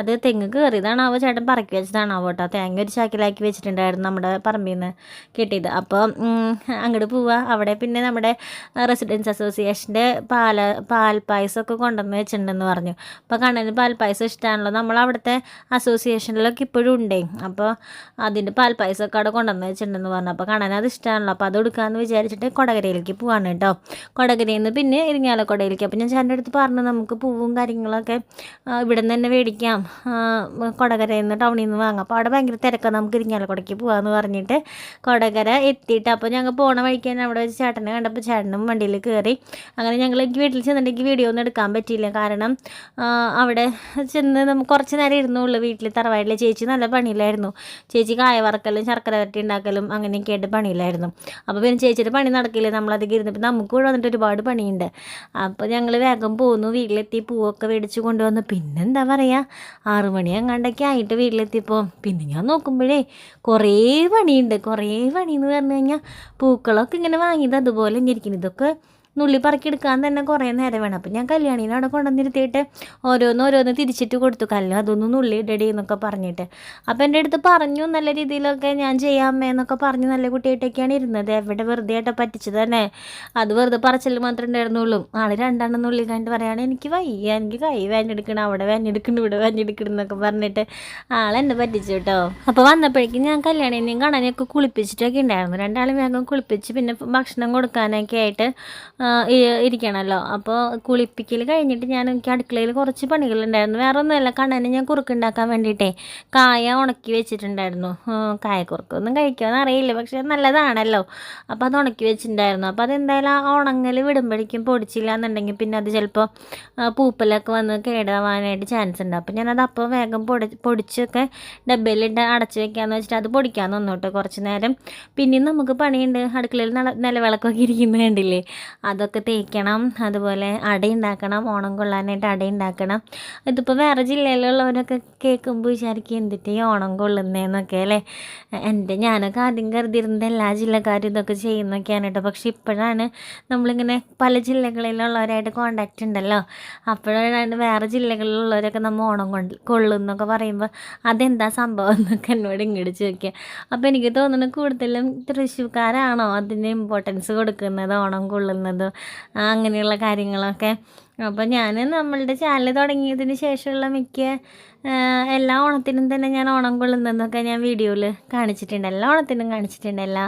അത് തെങ്ങ് കയറിയതാണാവോ ചേട്ടൻ പറക്കി വെച്ചതാണാവോ കേട്ടോ തേങ്ങ ഒരു ചാക്കിലാക്കി വെച്ചിട്ടുണ്ടായിരുന്നു നമ്മുടെ പറമ്പിൽ നിന്ന് കിട്ടിയത് അപ്പോൾ അങ്ങോട്ട് പോവുക അവിടെ പിന്നെ നമ്മുടെ റെസിഡൻസ് അസോസിയേഷന്റെ പാല പാൽപ്പായസമൊക്കെ കൊണ്ടുവന്ന് വെച്ചിട്ടുണ്ടെന്ന് പറഞ്ഞു. അപ്പോൾ കണ്ണന് പാൽപ്പായസം ഇഷ്ടമാണല്ലോ നമ്മൾ അവിടുത്തെ അസോസിയേഷനിലൊക്കെ ഇപ്പോഴും ഉണ്ടേ. അപ്പോൾ അതിന്റെ പാൽപ്പായസമൊക്കെ അവിടെ കൊണ്ടുവന്ന് വെച്ചിട്ടുണ്ടെന്ന് പറഞ്ഞു. അപ്പോൾ കാണാൻ അത് ഇഷ്ടമാണല്ലോ. അപ്പോൾ അത് കൊടുക്കാമെന്ന് വിചാരിച്ചിട്ട് കൊടകരയിലേക്ക് പോവാണ് കേട്ടോ. കൊടകരയിൽ നിന്ന് പിന്നെ ഇരിങ്ങാലക്കുടയിലേക്ക്. അപ്പോൾ ഞാൻ ചേട്ടന്റെ അടുത്ത് പറഞ്ഞു നമുക്ക് പൂവും കാര്യങ്ങളൊക്കെ ഇവിടെ നിന്ന് തന്നെ മേടിക്കാം. കൊടകരയിൽ നിന്ന് ടൗണിൽ നിന്ന് വാങ്ങാം. അപ്പോൾ അവിടെ ഭയങ്കര തിരക്കാണ് നമുക്ക് ഇരിങ്ങാലക്കുടയ്ക്ക് പോകാമെന്ന് പറഞ്ഞിട്ട് കൊടകര എത്തിയിട്ട് അപ്പോൾ ഞങ്ങൾ പോണ വഴിക്ക് തന്നെ അവിടെ വെച്ച് ചേട്ടനെ കണ്ടപ്പോൾ ചേട്ടനും വണ്ടിയിൽ കയറി അങ്ങനെ ഞങ്ങൾ എനിക്ക് വീട്ടിൽ ചെന്നിട്ടുണ്ടെങ്കിൽ വീഡിയോ ഒന്നും എടുക്കാൻ പറ്റിയില്ല. കാരണം അവിടെ ചെന്ന് നമുക്ക് കുറച്ച് നേരം ഇരുന്നുള്ളൂ വീട്ടിൽ തറവാട്ടിലെ ചേച്ചി. നല്ല പണിയിലായിരുന്നു. ചേച്ചി കായ വറക്കലും ശർക്കര വരട്ടി ഉണ്ടാക്കലും അങ്ങനെയൊക്കെ ആയിട്ട് പണിയിലായിരുന്നു. അപ്പോൾ പിന്നെ ചേച്ചിയുടെ പണി നടക്കില്ല. നമ്മളധികം ഇരുന്നപ്പോൾ നമുക്ക് ഇവിടെ വന്നിട്ട് ഒരുപാട് പണിയുണ്ട്. അപ്പോൾ ഞങ്ങൾ വേഗം പോന്നു. വീട്ടിലെത്തി പൂവൊക്കെ മേടിച്ച് കൊണ്ടുവന്നു. പിന്നെന്താ പറയുക ആറു മണി അങ്ങാണ്ടൊക്കെ ആയിട്ട് വീട്ടിലെത്തിയപ്പോൾ പിന്നെ ഞാൻ നോക്കുമ്പോഴേ കുറേ പണിയുണ്ട്. കുറേ പണി എന്ന് പറഞ്ഞു കഴിഞ്ഞാൽ പൂക്കളൊക്കെ ഇങ്ങനെ വാങ്ങിയത് അതുപോലെ തന്നെ ഇരിക്കുന്നു ഇതൊക്കെ നുള്ളി പറക്കിയെടുക്കാൻ തന്നെ കുറേ നേരം വേണം. അപ്പം ഞാൻ കല്യാണീനെ അവിടെ കൊണ്ടുവന്നിരുത്തിയിട്ട് ഓരോന്ന് ഓരോന്ന് തിരിച്ചിട്ട് കൊടുത്തു. കല്ല് അതൊന്നും നുള്ളി ഇടടി എന്നൊക്കെ പറഞ്ഞിട്ട്. അപ്പം എന്റെ അടുത്ത് പറഞ്ഞു നല്ല രീതിയിലൊക്കെ ഞാൻ ചെയ്യാമേ എന്നൊക്കെ പറഞ്ഞ്. നല്ല കുട്ടിയായിട്ടൊക്കെയാണ് ഇരുന്നത്. എവിടെ വെറുതെ ആയിട്ട് പറ്റിച്ചത് തന്നെ. അത് വെറുതെ പറച്ചിൽ മാത്രമേ ഉണ്ടായിരുന്നുള്ളൂ. ആൾ രണ്ടെണ്ണം നുള്ളി കണ്ട് പറയാണ് എനിക്ക് വയ്യ എനിക്ക് കൈ വേഞ്ഞെടുക്കണം അവിടെ വേഞ്ഞെടുക്കണം ഇവിടെ വേഞ്ഞെടുക്കണം എന്നൊക്കെ പറഞ്ഞിട്ട് ആളെന്നെ പറ്റിച്ചു കേട്ടോ. അപ്പോൾ വന്നപ്പോഴേക്കും ഞാൻ കല്യാണിനെയും കാണാനൊക്കെ കുളിപ്പിച്ചിട്ടൊക്കെ ഉണ്ടായിരുന്നു. രണ്ടാളും വേഗം കുളിപ്പിച്ച് പിന്നെ ഭക്ഷണം കൊടുക്കാനൊക്കെ ആയിട്ട് ഇരിക്കണമല്ലോ അപ്പോൾ കുളിപ്പിക്കൽ കഴിഞ്ഞിട്ട് ഞാൻ എനിക്ക് അടുക്കളയിൽ കുറച്ച് പണികളുണ്ടായിരുന്നു. വേറെ ഒന്നുമല്ല കണ്ണന് ഞാൻ കുറുക്കുണ്ടാക്കാൻ വേണ്ടിയിട്ടേ കായ ഉണക്കി വെച്ചിട്ടുണ്ടായിരുന്നു. കായ കുറുക്ക് ഒന്നും കഴിക്കുമെന്ന് അറിയില്ല പക്ഷെ നല്ലതാണല്ലോ. അപ്പോൾ അത് ഉണക്കി വെച്ചിട്ടുണ്ടായിരുന്നു. അപ്പോൾ അതെന്തായാലും ആ ഉണങ്ങൽ വിടുമ്പോഴേക്കും പൊടിച്ചില്ല എന്നുണ്ടെങ്കിൽ പിന്നെ അത് ചിലപ്പോൾ പൂപ്പലൊക്കെ വന്ന് കേടാവാനായിട്ട് ചാൻസ് ഉണ്ട്. അപ്പോൾ ഞാനത് അപ്പോൾ വേഗം പൊടി പൊടിച്ചൊക്കെ ഡബയിലിട്ട് അടച്ച് വെക്കാമെന്ന് വെച്ചിട്ട് അത് പൊടിക്കാൻ നിന്നു കേട്ടോ കുറച്ച് നേരം. പിന്നെയും നമുക്ക് പണിയുണ്ട്. അടുക്കളയിൽ നില നിലവിളക്കൊക്കെ ഇരിക്കുന്നത് കണ്ടില്ലേ? അതൊക്കെ തേക്കണം അതുപോലെ അട ഉണ്ടാക്കണം ഓണം കൊള്ളാനായിട്ട് അട ഉണ്ടാക്കണം ഇതിപ്പോൾ വേറെ ജില്ലയിലുള്ളവരൊക്കെ കേൾക്കുമ്പോൾ വിചാരിക്കും എന്തിട്ട് ഈ ഓണം കൊള്ളുന്നതെന്നൊക്കെ അല്ലേ? എന്റെ ഞാനൊക്കെ ആദ്യം കരുതിയിരുന്നത് എല്ലാ ജില്ലക്കാരും ഇതൊക്കെ ചെയ്യുന്നൊക്കെയാണ് കേട്ടോ. പക്ഷെ ഇപ്പോഴാണ് നമ്മളിങ്ങനെ പല ജില്ലകളിലുള്ളവരായിട്ട് കോണ്ടാക്റ്റ് ഉണ്ടല്ലോ. അപ്പോഴാണ് വേറെ ജില്ലകളിലുള്ളവരൊക്കെ നമ്മൾ ഓണം കൊണ്ട് കൊള്ളും എന്നൊക്കെ പറയുമ്പോൾ അതെന്താ സംഭവം? എന്നൊക്കെ എന്നോട് ഇങ്ങോട്ട് ചോദിക്കുക അപ്പോൾ എനിക്ക് തോന്നുന്നു കൂടുതലും തൃശ്ശൂർക്കാരാണോ അതിന് ഇമ്പോർട്ടൻസ് കൊടുക്കുന്നത് ഓണം കൊള്ളുന്നത്? അങ്ങനെയുള്ള കാര്യങ്ങളൊക്കെ. അപ്പോൾ ഞാൻ നമ്മളുടെ ചാനൽ തുടങ്ങിയതിന് ശേഷമുള്ള മിക്ക എല്ലാ ഓണത്തിനും തന്നെ ഞാൻ ഓണം കൊള്ളുന്നതൊക്കെ ഞാൻ വീഡിയോയിൽ കാണിച്ചിട്ടുണ്ട്. എല്ലാ ഓണത്തിനും കാണിച്ചിട്ടുണ്ട്. എല്ലാ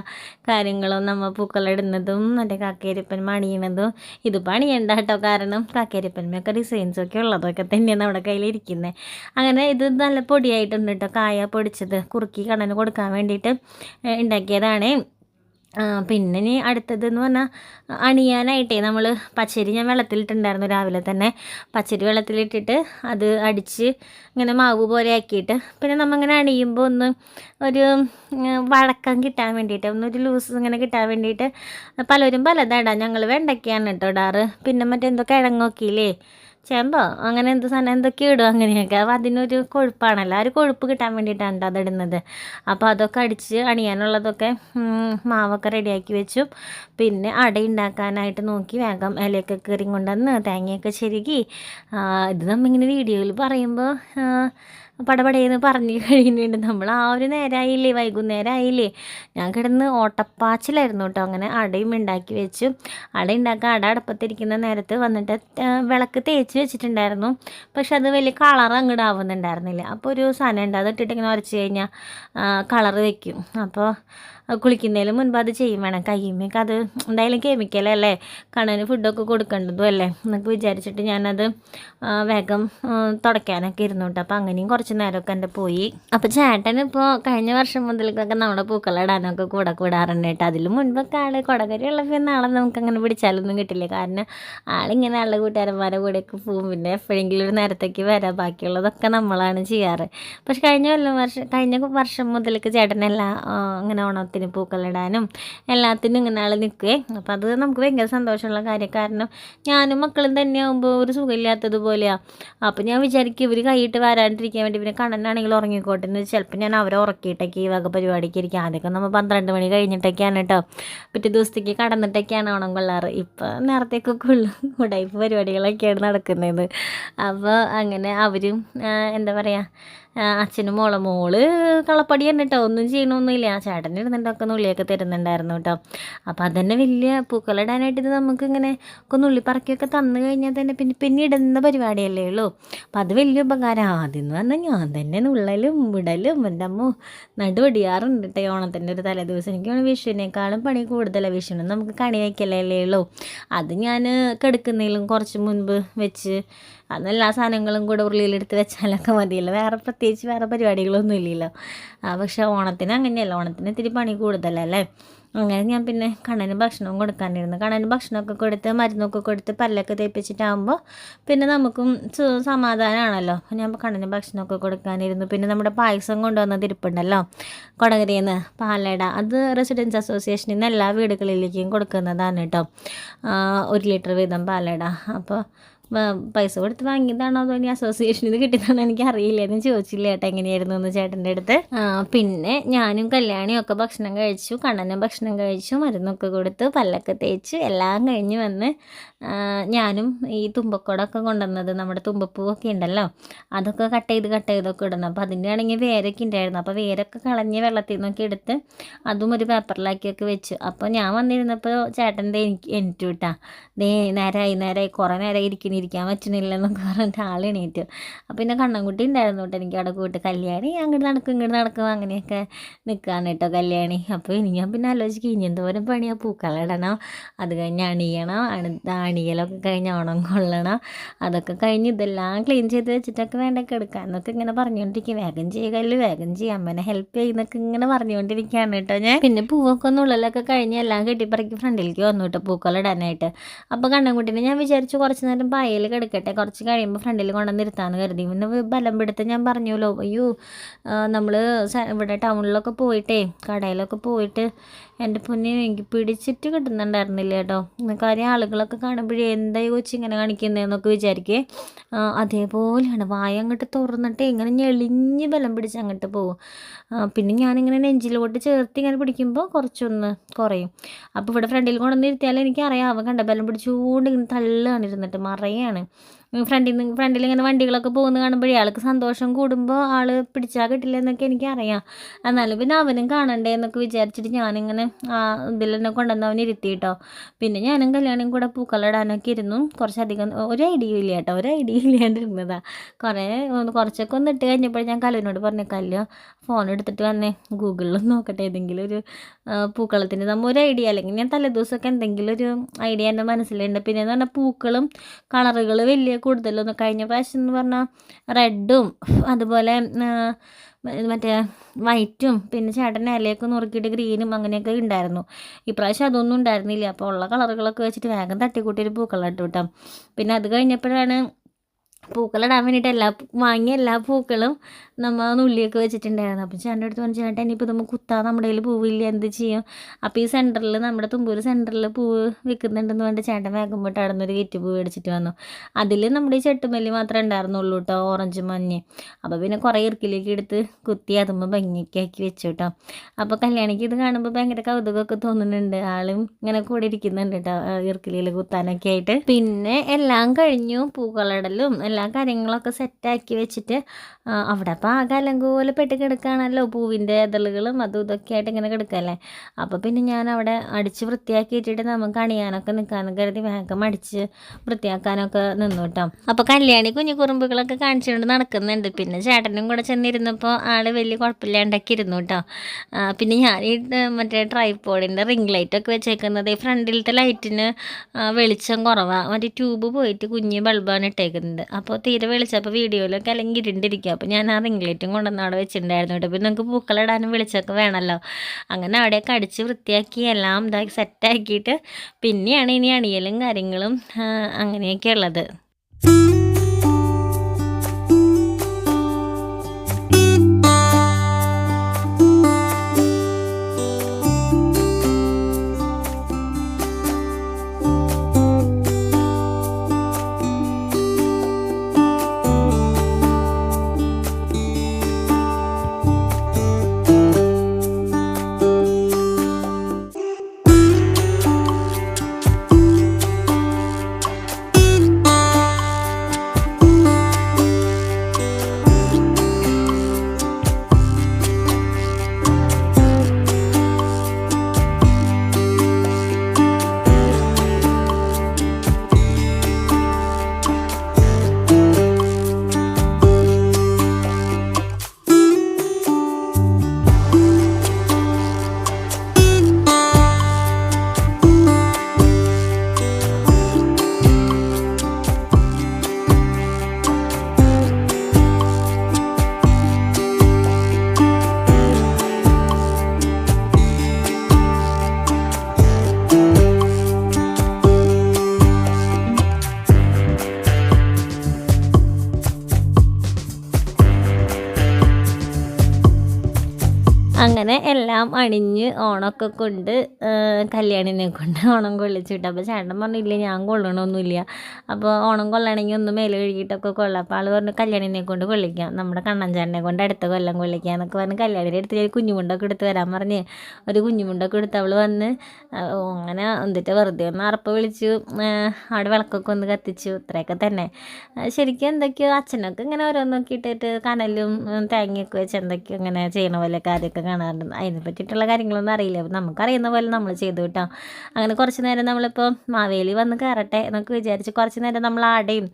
കാര്യങ്ങളും നമ്മൾ പൂക്കളിടുന്നതും മറ്റേ കാക്കേരിപ്പൻ മണിയണതും ഇത് പണിയണ്ട കേട്ടോ. കാരണം കാക്കേരിപ്പന്മയൊക്കെ ഡിസൈൻസൊക്കെ ഉള്ളതൊക്കെ തന്നെയാണ് നമ്മുടെ കയ്യിലിരിക്കുന്നത് അങ്ങനെ ഇത് നല്ല പൊടിയായിട്ടുണ്ട് കേട്ടോ. കായ പൊടിച്ചത് കുറുക്കി കണ്ണന് കൊടുക്കാൻ വേണ്ടിയിട്ട് ഉണ്ടാക്കിയതാണേ. പിന്നെ ഇനി അടുത്തതെന്ന് പറഞ്ഞാൽ അണിയാനായിട്ടേ നമ്മൾ പച്ചരി ഞാൻ വെള്ളത്തിലിട്ടുണ്ടായിരുന്നു രാവിലെ തന്നെ. പച്ചരി വെള്ളത്തിലിട്ടിട്ട് അത് അടിച്ച് ഇങ്ങനെ മാവ് പോലെ ആക്കിയിട്ട് പിന്നെ നമ്മങ്ങനെ അണിയുമ്പോൾ ഒന്ന് ഒരു വഴക്കം കിട്ടാൻ വേണ്ടിയിട്ട് ഒന്നൊരു ലൂസ് ഇങ്ങനെ കിട്ടാൻ വേണ്ടിയിട്ട് പലരും പലതാടാ. ഞങ്ങൾ വെണ്ടയ്ക്കാണ് കേട്ടോ ഇടാറ്. പിന്നെ മറ്റെന്തോ കിഴങ്ങൊക്കെ ഇല്ലേ? ചേമ്പോ? അങ്ങനെ എന്ത് സാധനം? എന്തൊക്കെയോ ഇടും അങ്ങനെയൊക്കെ. അപ്പോൾ അതിനൊരു കൊഴുപ്പാണല്ലോ. ആ ഒരു കൊഴുപ്പ് കിട്ടാൻ വേണ്ടിയിട്ടാണ് അതിടുന്നത്. അപ്പോൾ അതൊക്കെ അടിച്ച് അണിയാനുള്ളതൊക്കെ മാവൊക്കെ റെഡിയാക്കി വെച്ചു. പിന്നെ അട ഉണ്ടാക്കാനായിട്ട് നോക്കി വേഗം ഇലയൊക്കെ കയറി കൊണ്ടുവന്ന് തേങ്ങയൊക്കെ ചെരുകി ഇത് നമ്മിങ്ങനെ വീഡിയോയിൽ പറയുമ്പോൾ പടപടയെന്ന് പറഞ്ഞു കഴിയുന്നുണ്ട്. നമ്മൾ ആ ഒരു നേരമായില്ലേ വൈകുന്നേരം ആയില്ലേ ഞാൻ കിടന്ന് ഓട്ടപ്പാച്ചിലായിരുന്നു കേട്ടോ. അങ്ങനെ അടയും ഉണ്ടാക്കി വെച്ചു. അട ഉണ്ടാക്കാൻ അട അടുപ്പത്തിരിക്കുന്ന നേരത്ത് വന്നിട്ട് വിളക്ക് തേച്ച് വെച്ചിട്ടുണ്ടായിരുന്നു. പക്ഷെ അത് വലിയ കളർ അങ്ങോട്ട് ആവുന്നുണ്ടായിരുന്നില്ല. അപ്പോൾ ഒരു സാധനം ഉണ്ട്. അത് ഇട്ടിട്ട് ഇങ്ങനെ ഉരച്ച് കഴിഞ്ഞാൽ കളർ വയ്ക്കും അപ്പോൾ കുളിക്കുന്നതിന് മുൻപ് അത് ചെയ്യും വേണം. കയ്യുമ്മേക്ക് അത് എന്തായാലും കെമിക്കലല്ലേ കണ്ണന് ഫുഡൊക്കെ കൊടുക്കേണ്ടതും അല്ലേ? എന്നൊക്കെ വിചാരിച്ചിട്ട് ഞാനത് വേഗം തുടയ്ക്കാനൊക്കെ ഇരുന്നു കേട്ടോ. അപ്പോൾ അങ്ങനെയും കുറച്ച് നേരമൊക്കെ എന്റെ പോയി. അപ്പോൾ ചേട്ടൻ ഇപ്പോൾ കഴിഞ്ഞ വർഷം മുതലേക്കൊക്കെ നമ്മുടെ പൂക്കളിടാനൊക്കെ കൂടെ കൂടാറുണ്ട് കേട്ടോ. അതിലും മുൻപൊക്കെ ആൾ കൊടകരി ഉള്ളപ്പോൾ നാളെ നമുക്ക് അങ്ങനെ പിടിച്ചാലൊന്നും കിട്ടില്ല. കാരണം ആളിങ്ങനെ ആളുടെ കൂട്ടുകാരന്മാരുടെ കൂടെയൊക്കെ പോകും പിന്നെ എപ്പോഴെങ്കിലും ഒരു നേരത്തേക്ക് വരാം. ബാക്കിയുള്ളതൊക്കെ നമ്മളാണ് ചെയ്യാറ്. പക്ഷെ കഴിഞ്ഞ കൊല്ലം വർഷം കഴിഞ്ഞ വർഷം മുതലേക്ക് ചേട്ടനെല്ലാം അങ്ങനെ ഓണത്തിന് പൂക്കളിടാനും എല്ലാത്തിനും ഇങ്ങനെ ആൾ നിൽക്കുകയെ അപ്പം അത് നമുക്ക് ഭയങ്കര സന്തോഷമുള്ള കാര്യം. കാരണം ഞാനും മക്കളും തന്നെ തന്നെയാകുമ്പോൾ ഒരു സുഖമില്ലാത്തതുപോലെയാണ് അപ്പം ഞാൻ വിചാരിക്കും ഇവർ കൈയിട്ട് വരാണ്ടിരിക്കാൻ വേണ്ടി പിന്നെ കണ്ണനാണെങ്കിൽ ഉറങ്ങിക്കോട്ടെ എന്ന് ചിലപ്പോൾ ഞാൻ അവരെ ഉറക്കിയിട്ടൊക്കെ ഈ വക പരിപാടിക്ക് ഇരിക്കും ആദ്യമൊക്കെ നമ്മൾ പന്ത്രണ്ട് മണി കഴിഞ്ഞിട്ടൊക്കെയാണ് കേട്ടോ. പിറ്റേ ദിവസത്തേക്ക് കടന്നിട്ടൊക്കെയാണ് ഓണം കൊള്ളാറ്. ഇപ്പം നേരത്തേക്കൊക്കെ ഉള്ളു ഉടൈപ്പ് പരിപാടികളൊക്കെയാണ് നടക്കുന്നത് അപ്പോൾ അങ്ങനെ അവരും എന്താ പറയുക അച്ഛനും മോളെ മോൾ കളപ്പടി തന്നെ കേട്ടോ ഒന്നും ചെയ്യണമൊന്നുമില്ല ആ ചേട്ടൻ ഇരുന്നിട്ടൊക്കെ നുള്ളിയൊക്കെ തരുന്നുണ്ടായിരുന്നു കേട്ടോ. അപ്പോൾ അതന്നെ വലിയ പൂക്കളിടാനായിട്ട് ഇത് നമുക്ക് ഇങ്ങനെ ഒക്കെ നുള്ളി പറക്കിയൊക്കെ തന്നു കഴിഞ്ഞാൽ തന്നെ പിന്നെ പിന്നെ ഇടുന്ന പരിപാടിയല്ലേ ഉള്ളൂ. അപ്പോൾ അത് വലിയ ഉപകാരം. ആദ്യം എന്ന് പറഞ്ഞാൽ ഞാൻ തന്നെ നുള്ളലും വിടലും എന്റെ അമ്മ നടുവടിയാറുണ്ട് കേട്ടോ. ഓണത്തിന്റെ ഒരു തലേദിവസം എനിക്ക് തോന്നുന്നു വിഷുവിനേക്കാളും പണി കൂടുതലാണ് വിഷുവിന് നമുക്ക് കണി വയ്ക്കലല്ലേ ഉള്ളൂ. അത് ഞാൻ കിടക്കുന്നതിലും കുറച്ച് മുൻപ് വെച്ച് അന്ന് എല്ലാ സാധനങ്ങളും കൂടെ ഉരുളിയിലെടുത്ത് വെച്ചാലൊക്കെ മതിയല്ലോ. വേറെ പ്രത്യേകിച്ച് വേറെ പരിപാടികളൊന്നും ഇല്ലല്ലോ. പക്ഷെ ഓണത്തിന് അങ്ങനെയല്ല. ഓണത്തിന് ഇത്തിരി പണി കൂടുതലല്ലേ അങ്ങനെ ഞാൻ പിന്നെ കണ്ണന് ഭക്ഷണവും കൊടുക്കാനിരുന്നു. കണ്ണന് ഭക്ഷണമൊക്കെ കൊടുത്ത് മരുന്നൊക്കെ കൊടുത്ത് പല്ലൊക്കെ തേപ്പിച്ചിട്ടാകുമ്പോൾ പിന്നെ നമുക്കും സമാധാനമാണല്ലോ ഞാൻ കണ്ണന് ഭക്ഷണമൊക്കെ കൊടുക്കാനിരുന്നു. പിന്നെ നമ്മുടെ പായസം കൊണ്ടുവന്നത് ഇരിപ്പുണ്ടല്ലോ. കൊടകരയിൽ നിന്ന് പാലട. അത് റെസിഡൻസ് അസോസിയേഷനിൽ നിന്ന് എല്ലാ വീടുകളിലേക്കും കൊടുക്കുന്നതാണ് കേട്ടോ. ഒരു ലിറ്റർ വീതം പാലട. അപ്പോൾ പൈസ കൊടുത്ത് വാങ്ങിയതാണോ അതോ ഇനി അസോസിയേഷനിൽ നിന്ന് കിട്ടിയതാണോ എനിക്ക് അറിയില്ല എന്ന് ചോദിച്ചില്ല ചേട്ടാ എങ്ങനെയായിരുന്നു എന്ന് ചേട്ടന്റെ അടുത്ത്. പിന്നെ ഞാനും കല്യാണിയും ഒക്കെ ഭക്ഷണം കഴിച്ചു കണ്ണനും ഭക്ഷണം കഴിച്ചു മരുന്നൊക്കെ കൊടുത്ത് പല്ലൊക്കെ തേച്ച് എല്ലാം കഴിഞ്ഞ് വന്ന് ഞാനും ഈ തുമ്പക്കോടൊക്കെ കൊണ്ടുവന്നത് നമ്മുടെ തുമ്പപ്പൂവൊക്കെ ഉണ്ടല്ലോ. അതൊക്കെ കട്ട് ചെയ്ത് കട്ട് ചെയ്തൊക്കെ ഇടണം. അപ്പോൾ അതിന്റെ ആണെങ്കിൽ വേരൊക്കെ ഉണ്ടായിരുന്നു. അപ്പോൾ വേരൊക്കെ കളഞ്ഞ് വെള്ളത്തിൽ നിന്നൊക്കെ എടുത്ത് അതും ഒരു പേപ്പറിലാക്കിയൊക്കെ വെച്ചു. അപ്പോൾ ഞാൻ വന്നിരുന്നപ്പോൾ ചേട്ടന്റെ എനിക്ക് എനിക്ക് വിട്ടാ ദേ നേരമായി നേരമായി കുറേ നേരം ഇരിക്കണ ഇരിക്കാൻ പറ്റണില്ല എന്നൊക്കെ പറഞ്ഞിട്ട് ആൾ എണീറ്റു. അപ്പോൾ പിന്നെ കണ്ണൻകുട്ടി ഉണ്ടായിരുന്നു കേട്ടോ എനിക്ക് അവിടെ കൂട്ട്. കല്യാണി അങ്ങോട്ട് നടക്കും ഇങ്ങോട്ട് നടക്കും. അങ്ങനെയൊക്കെ നിൽക്കുകയാണ് കേട്ടോ കല്യാണി. അപ്പോൾ ഇനി ഞാൻ പിന്നെ ആലോചിക്കും ഇനി എന്തോരം പണിയാണ് പൂക്കളിടണം അത് കഴിഞ്ഞ് അണിയണം. അണി അണിയലൊക്കെ കഴിഞ്ഞ് ഓണം കൊള്ളണം. അതൊക്കെ കഴിഞ്ഞ് ഇതെല്ലാം ക്ലീൻ ചെയ്ത് വെച്ചിട്ടൊക്കെ വേണ്ട കിടക്കാൻ. എന്നൊക്കെ ഇങ്ങനെ പറഞ്ഞുകൊണ്ടിരിക്കും വേഗം ചെയ്യുകയല്ലേ വേഗം ചെയ്യാം. അമ്മനെ ഹെൽപ്പ് ചെയ്യുന്നൊക്കെ ഇങ്ങനെ പറഞ്ഞുകൊണ്ടിരിക്കുകയാണ് കേട്ടോ ഞാൻ. പിന്നെ പൂവൊക്കെ ഒന്ന് ഉള്ളിലൊക്കെ കഴിഞ്ഞ് എല്ലാം കെട്ടിപ്പറക്കി ഫ്രണ്ടിലേക്ക് വന്നു കേട്ടോ പൂക്കളിടാനായിട്ട് അപ്പോൾ കണ്ണൻകുട്ടീനെ ഞാൻ വിചാരിച്ചു കുറച്ച് നേരം പായയിൽ കിടക്കട്ടെ. കുറച്ച് കഴിയുമ്പോൾ ഫ്രണ്ടിൽ കൊണ്ടുവന്ന് നിർത്താന്ന് കരുതി. പിന്നെ ബലം പിടുത്ത് ഞാൻ പറഞ്ഞല്ലോ അയ്യോ നമ്മൾ ഇവിടെ ടൗണിലൊക്കെ പോയിട്ടേ കടയിലൊക്കെ പോയിട്ട് എന്റെ പൊന്നെ എനിക്ക് പിടിച്ചിട്ട് കിട്ടുന്നുണ്ടായിരുന്നില്ല കേട്ടോ. കാര്യം ആളുകളൊക്കെ കാണുമ്പോഴേ എന്തായി കൊച്ചി ഇങ്ങനെ കാണിക്കുന്നതെന്നൊക്കെ വിചാരിക്കേ. അതേപോലെയാണ്. വായ അങ്ങോട്ട് തുറന്നിട്ട് ഇങ്ങനെ ഞെളിഞ്ഞ് ബലം പിടിച്ച് അങ്ങോട്ട് പോകും പിന്നെ ഞാനിങ്ങനെ നെഞ്ചിലോട്ട് ചേർത്ത് ഇങ്ങനെ പിടിക്കുമ്പോൾ കുറച്ചൊന്ന് കുറയും. അപ്പോൾ ഇവിടെ ഫ്രണ്ടിൽ കൊണ്ടുവന്ന് എനിക്കറിയാം. അവ കണ്ട ബലം പിടിച്ചുകൊണ്ട് ഇങ്ങനെ തള്ളുകയാണ് ഇരുന്നിട്ട്. മറയാണ്. ഫ്രണ്ടിൽ നിന്ന് ഫ്രണ്ടിൽ ഇങ്ങനെ വണ്ടികളൊക്കെ പോകുന്ന കാണുമ്പോഴേ ആൾക്ക് സന്തോഷം കൂടുമ്പോൾ ആൾ പിടിച്ചാൽ കിട്ടില്ല എന്നൊക്കെ എനിക്കറിയാം. എന്നാലും പിന്നെ അവനും കാണണ്ടേ എന്നൊക്കെ വിചാരിച്ചിട്ട് ഞാനിങ്ങനെ ആ ഇതിൽ തന്നെ കൊണ്ടുവന്ന് അവൻ ഇരുത്തി കേട്ടോ പിന്നെ ഞാനും കല്യാണം കൂടെ പൂക്കളിടാനൊക്കെ ഇരുന്നു. കുറച്ചധികം ഒരു ഐഡിയ ഇല്ല കേട്ടോ ഒരു ഐഡിയ ഇല്ലാണ്ടിരുന്നതാണ് കുറേ കുറച്ചൊക്കെ ഒന്ന് ഇട്ട് കഴിഞ്ഞപ്പോൾ ഞാൻ കല്ലുവിനോട് പറഞ്ഞു കല്ല് ഫോൺ എടുത്തിട്ട് വന്നേ. ഗൂഗിളിൽ നോക്കട്ടെ ഏതെങ്കിലും ഒരു പൂക്കളത്തിന്റെ നമ്മൾ ഒരു ഐഡിയ അല്ലെങ്കിൽ ഞാൻ തലേദിവസമൊക്കെ എന്തെങ്കിലും ഒരു ഐഡിയ എന്റെ മനസ്സിലുണ്ട്. പിന്നെ എന്ന് പറഞ്ഞാൽ പൂക്കളും കളറുകൾ വലിയ കൂടുതലൊന്നും കഴിഞ്ഞ പ്രാവശ്യം എന്ന് പറഞ്ഞാൽ റെഡും അതുപോലെ മറ്റേ വൈറ്റും പിന്നെ ചേട്ടൻ ഇലയൊക്കെ നുറുക്കിയിട്ട് ഗ്രീനും അങ്ങനെയൊക്കെ ഉണ്ടായിരുന്നു. ഇപ്രാവശ്യം അതൊന്നും ഉണ്ടായിരുന്നില്ല. അപ്പോൾ ഉള്ള കളറുകളൊക്കെ വെച്ചിട്ട് വേഗം തട്ടിക്കൂട്ടിയൊരു പൂക്കളം ഇട്ടു കേട്ടോ. പിന്നെ അത് കഴിഞ്ഞപ്പോഴാണ് പൂക്കളിടാൻ വേണ്ടിയിട്ട് എല്ലാ വാങ്ങിയ എല്ലാ പൂക്കളും നമ്മൾ നുള്ളിയൊക്കെ വെച്ചിട്ടുണ്ടായിരുന്നു. അപ്പം ചേട്ടന്റെ അടുത്ത് പറഞ്ഞു ചേട്ടൻ ഇനിയിപ്പോൾ നമുക്ക് കുത്താ നമ്മുടെ കയ്യിൽ പൂവില്ല. എന്ത് ചെയ്യും? അപ്പോൾ ഈ സെന്ററിൽ നമ്മുടെ തുമ്പൂർ സെന്ററിൽ പൂവ് വിൽക്കുന്നുണ്ടെന്ന് പറഞ്ഞിട്ട് ചേട്ടൻ വേഗം പോയിട്ട് അവിടെ നിന്ന് ഒരു വിറ്റ് പൂവ് മേടിച്ചിട്ട് വന്നു. അതിൽ നമ്മുടെ ഈ ചെട്ടുമല്ലി മാത്രമേ ഉണ്ടായിരുന്നുള്ളൂ കേട്ടോ ഓറഞ്ച് മഞ്ഞ്. അപ്പോൾ പിന്നെ കുറേ ഇറുക്കിലേക്ക് എടുത്ത് കുത്തി അതുമ്പോൾ ഭംഗിയൊക്കെ ആക്കി വെച്ചു കേട്ടോ അപ്പോൾ കല്യാണിക്ക് ഇത് കാണുമ്പോൾ ഭയങ്കര കൗതുകമൊക്കെ തോന്നുന്നുണ്ട്. ആളും ഇങ്ങനെ കൂടെ ഇരിക്കുന്നുണ്ട് കേട്ടോ ഇറുക്കിലിയിൽ കുത്താനൊക്കെ ആയിട്ട്. പിന്നെ എല്ലാം കഴിഞ്ഞു പൂക്കളടലും എല്ലാ കാര്യങ്ങളൊക്കെ സെറ്റാക്കി വെച്ചിട്ട് അവിടെ അപ്പോൾ ആകെ അലങ്കൂല പെട്ട് കിടക്കുകയാണല്ലോ പൂവിന്റെ ഇതളുകളും അതും ഇതൊക്കെ ആയിട്ട് ഇങ്ങനെ കിടക്കല്ലേ അപ്പോൾ പിന്നെ ഞാൻ അവിടെ അടിച്ച് വൃത്തിയാക്കിയിട്ടിട്ട് നമുക്ക് അണിയാനൊക്കെ നിൽക്കാമെന്ന് കരുതി വേഗം അടിച്ച് വൃത്തിയാക്കാനൊക്കെ നിന്നു കേട്ടോ. അപ്പോൾ കല്യാണി കുഞ്ഞു കുറുമ്പുകളൊക്കെ കാണിച്ചുകൊണ്ട് നടക്കുന്നുണ്ട്. പിന്നെ ചേട്ടനും കൂടെ ചെന്നിരുന്നപ്പോൾ ആൾ വലിയ കുഴപ്പമില്ലാണ്ടൊക്കെ ഇരുന്നു കേട്ടോ. പിന്നെ ഞാൻ ഈ മറ്റേ ട്രൈപ്പോഡിന്റെ റിംഗ് ലൈറ്റൊക്കെ വെച്ചേക്കുന്നത് ഈ ഫ്രണ്ടിലത്തെ ലൈറ്റിന് വെളിച്ചം കുറവാണ് മറ്റേ ട്യൂബ് പോയിട്ട് കുഞ്ഞ് ബൾബാണ് ഇട്ടേക്കുന്നത്. അപ്പോൾ തീരെ വെളിച്ചം അപ്പോൾ വീഡിയോയിലൊക്കെ അല്ലെങ്കിൽ ഇരുണ്ടിരിക്കുക അപ്പോൾ ഞാൻ ആ റിംഗ് ലൈറ്റും കൊണ്ടുവന്ന് അവിടെ വെച്ചിട്ടുണ്ടായിരുന്നു കേട്ടോ. പിന്നെ നമുക്ക് പൂക്കളിടാനും വിളിച്ചൊക്കെ വേണമല്ലോ. അങ്ങനെ അവിടെയൊക്കെ അടിച്ച് വൃത്തിയാക്കി എല്ലാം ഇതാക്കി സെറ്റാക്കിയിട്ട് പിന്നെയാണ് ഇനി അണിയലും കാര്യങ്ങളും അങ്ങനെയൊക്കെ ഉള്ളത് എല്ലാം അണിഞ്ഞ് ഓണമൊക്കെ കൊണ്ട് കല്യാണിനെ കൊണ്ട് ഓണം കൊള്ളിച്ചിട്ട് അപ്പോൾ ചേട്ടൻ പറഞ്ഞില്ല ഞാൻ കൊള്ളണമൊന്നുമില്ല അപ്പോൾ ഓണം കൊള്ളണമെങ്കിൽ ഒന്ന് മേലെ കഴുകിയിട്ടൊക്കെ കൊള്ളാം. അപ്പോൾ ആൾ പറഞ്ഞു കല്യാണിനെ കൊണ്ട് കൊള്ളിക്കാം. നമ്മുടെ കണ്ണൻ കൊണ്ട് അടുത്ത കൊല്ലം കൊള്ളിക്കാം എന്നൊക്കെ പറഞ്ഞ് കല്യാണിന്റെ അടുത്ത് ഞാൻ കുഞ്ഞുമുണ്ടൊക്കെ എടുത്ത് വരാൻ പറഞ്ഞ്. ഒരു കുഞ്ഞുമുണ്ടൊക്കെ എടുത്ത് അവൾ വന്ന് അങ്ങനെ എന്നിട്ട് വെറുതെ ഒന്ന് അറപ്പ് വിളിച്ചു അവിടെ വിളക്കൊക്കെ ഒന്ന് കത്തിച്ചു ഇത്രയൊക്കെ തന്നെ. ശരിക്കും എന്തൊക്കെയോ അച്ഛനൊക്കെ ഇങ്ങനെ ഓരോന്നൊക്കെ ഇട്ടിട്ട് കനലും തേങ്ങയൊക്കെ വെച്ച് എന്തൊക്കെയോ ഇങ്ങനെ ചെയ്യണ പോലെ കാര്യമൊക്കെ കാണാറുണ്ട്. അതിനെ പറ്റിയിട്ടുള്ള കാര്യങ്ങളൊന്നും അറിയില്ല. അപ്പം നമുക്കറിയുന്ന പോലെ നമ്മൾ ചെയ്തു കേട്ടോ. അങ്ങനെ കുറച്ച് നേരം നമ്മളിപ്പോൾ മാവേലി വന്ന് കയറട്ടെ എന്നൊക്കെ വിചാരിച്ച് കുറച്ച് നേരം നമ്മൾ ആടയും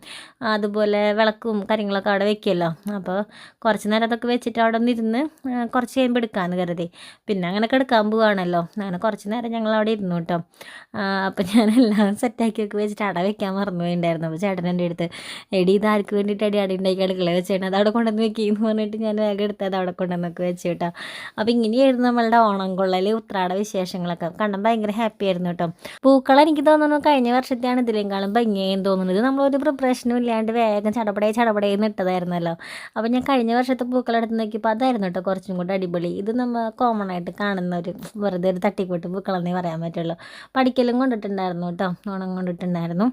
അതുപോലെ വിളക്കും കാര്യങ്ങളൊക്കെ അവിടെ വെക്കുമല്ലോ അപ്പോൾ കുറച്ച് നേരം അതൊക്കെ വെച്ചിട്ട് അവിടെ ഒന്ന് ഇരുന്ന് കുറച്ച് കഴിയുമ്പോൾ എടുക്കാമെന്ന് കരുതി. പിന്നെ അങ്ങനെ കിടക്കാൻ പോവുകയാണല്ലോ അങ്ങനെ കുറച്ച് നേരം ഞങ്ങൾ അവിടെ ഇരുന്നു കേട്ടോ. അപ്പോൾ ഞാൻ എല്ലാം സെറ്റാക്കിയൊക്കെ വെച്ചിട്ട് അട വെക്കാൻ മറന്നു പോയിണ്ടായിരുന്നു. അപ്പോൾ ചേട്ടൻ എന്റെ അടുത്ത് എടി ഇത് ആർക്ക് വേണ്ടിയിട്ട് അടി അടി ഉണ്ടാക്കി അടുക്കള വെച്ചാണ് അത് അവിടെ കൊണ്ടുവന്ന് വെക്കുകയെന്ന് പറഞ്ഞിട്ട് ഞാൻ വേഗം എടുത്ത് അത് അവിടെ കൊണ്ടുവന്നൊക്കെ വെച്ച് കേട്ടോ. അപ്പോൾ ഇങ്ങനെയായിരുന്നു നമ്മളുടെ ഓണം കൊള്ളൽ ഉത്രാട വിശേഷങ്ങളൊക്കെ കണ്ടാൽ ഭയങ്കര ഹാപ്പി ആയിരുന്നു കേട്ടോ. പൂക്കൾ എനിക്ക് തോന്നുന്നു കഴിഞ്ഞ വർഷത്തെയാണ് ഇതിലേക്കാളും ഭംഗിയായെന്ന് തോന്നുന്നത്. നമ്മളൊരു പ്രിപ്പറേഷനും ഇല്ലാണ്ട് വേഗം ചടപടേ ചടപടേ ഇട്ടതായിരുന്നല്ലോ. അപ്പോൾ ഞാൻ കഴിഞ്ഞ വർഷത്തെ പൂക്കൾ എടുത്ത് നോക്കിയപ്പോൾ അതായിരുന്നു കേട്ടോ കുറച്ചും കൂടി അടിപൊളി. ഇത് നമ്മൾ കോമൺ ആയിട്ട് കാണുന്ന ഒരു വെറുതെ ഒരു തട്ടിക്കൂട്ട് പൂക്കളെന്നേ പറയാൻ പറ്റുള്ളൂ. പഠിക്കലും കൊണ്ടിട്ടുണ്ടായിരുന്നു കേട്ടോ. ഓണം കൊണ്ടിട്ടുണ്ടായിരുന്നു.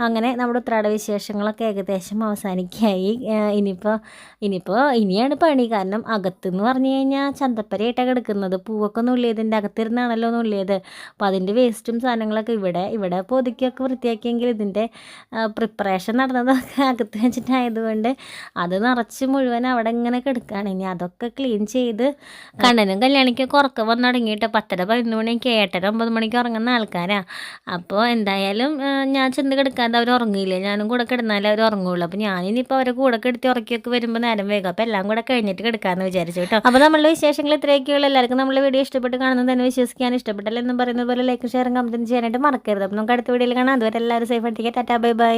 അങ്ങനെ നമ്മുടെ ഉത്രാട വിശേഷങ്ങളൊക്കെ ഏകദേശം അവസാനിക്കായി. ഇനിയിപ്പോൾ ഇനിയിപ്പോൾ ഇനിയാണ് പണി. കാരണം അകത്തെന്ന് പറഞ്ഞു കഴിഞ്ഞാൽ ചന്തപ്പരയായിട്ടാണ് പരമ്പരയായിട്ടാണ് കിടക്കുന്നത് പൂവൊക്കെ നുള്ളിയത് ഇതിന്റെ അകത്തിരുന്നാണല്ലോ നുള്ളിയത്. അപ്പോൾ അതിന്റെ വേസ്റ്റും സാധനങ്ങളൊക്കെ ഇവിടെ ഇവിടെ പൊതുക്കിയൊക്കെ വൃത്തിയാക്കിയെങ്കിൽ ഇതിന്റെ പ്രിപ്പറേഷൻ നടന്നതൊക്കെ അകത്ത് വെച്ചിട്ടായതുകൊണ്ട് അത് നിറച്ച് മുഴുവൻ അവിടെ ഇങ്ങനെ കിടക്കുകയാണ് ഇനി അതൊക്കെ ക്ലീൻ ചെയ്ത് കണ്ണനും കല്യാണിക്കൊക്കെ ഉറക്കം വന്നു തുടങ്ങിയിട്ട് പത്തര പതിനൊന്ന് മണിക്ക് ഏട്ടര ഒമ്പത് മണിക്ക് ഉറങ്ങുന്ന ആൾക്കാരാണ് അപ്പോൾ എന്തായാലും ഞാൻ ചെന്ന് കിടക്കാതെ അവർ ഉറങ്ങിയില്ല? ഞാനും കൂടെ കിടന്നാലേ അവർ ഉറങ്ങുള്ളൂ. അപ്പോൾ ഞാനിനിപ്പോൾ അവരെ കൂടെ കിടത്തി ഉറക്കിയൊക്കെ വരുമ്പോൾ നേരം വേഗം അപ്പോൾ എല്ലാം കൂടെ കഴിഞ്ഞിട്ട് കിടക്കാമെന്ന് വിചാരിച്ചു കേട്ടോ. അപ്പോൾ നമ്മളുടെ വിശേഷങ്ങൾ ഇത്രയൊക്കെയുള്ള. എല്ലാവർക്കും നമ്മളെ വീഡിയോ ഇഷ്ടപ്പെട്ട് കാണുന്നത് തന്നെ വിശ്വസിക്കാൻ ഇഷ്ടപ്പെട്ടല്ലോ എന്ന് പറയുന്നത് പോലെ ലൈക്ക് ഷെയർ കമന്റും ചെയ്യാനായിട്ട് മറക്കരുത്. അപ്പോൾ നമുക്ക് അടുത്ത വീഡിയോയിൽ കാണാം. അതുവരെ എല്ലാവരും സേഫ് ആയിട്ടിരിക്കുക ടാറ്റാ ബൈ ബൈ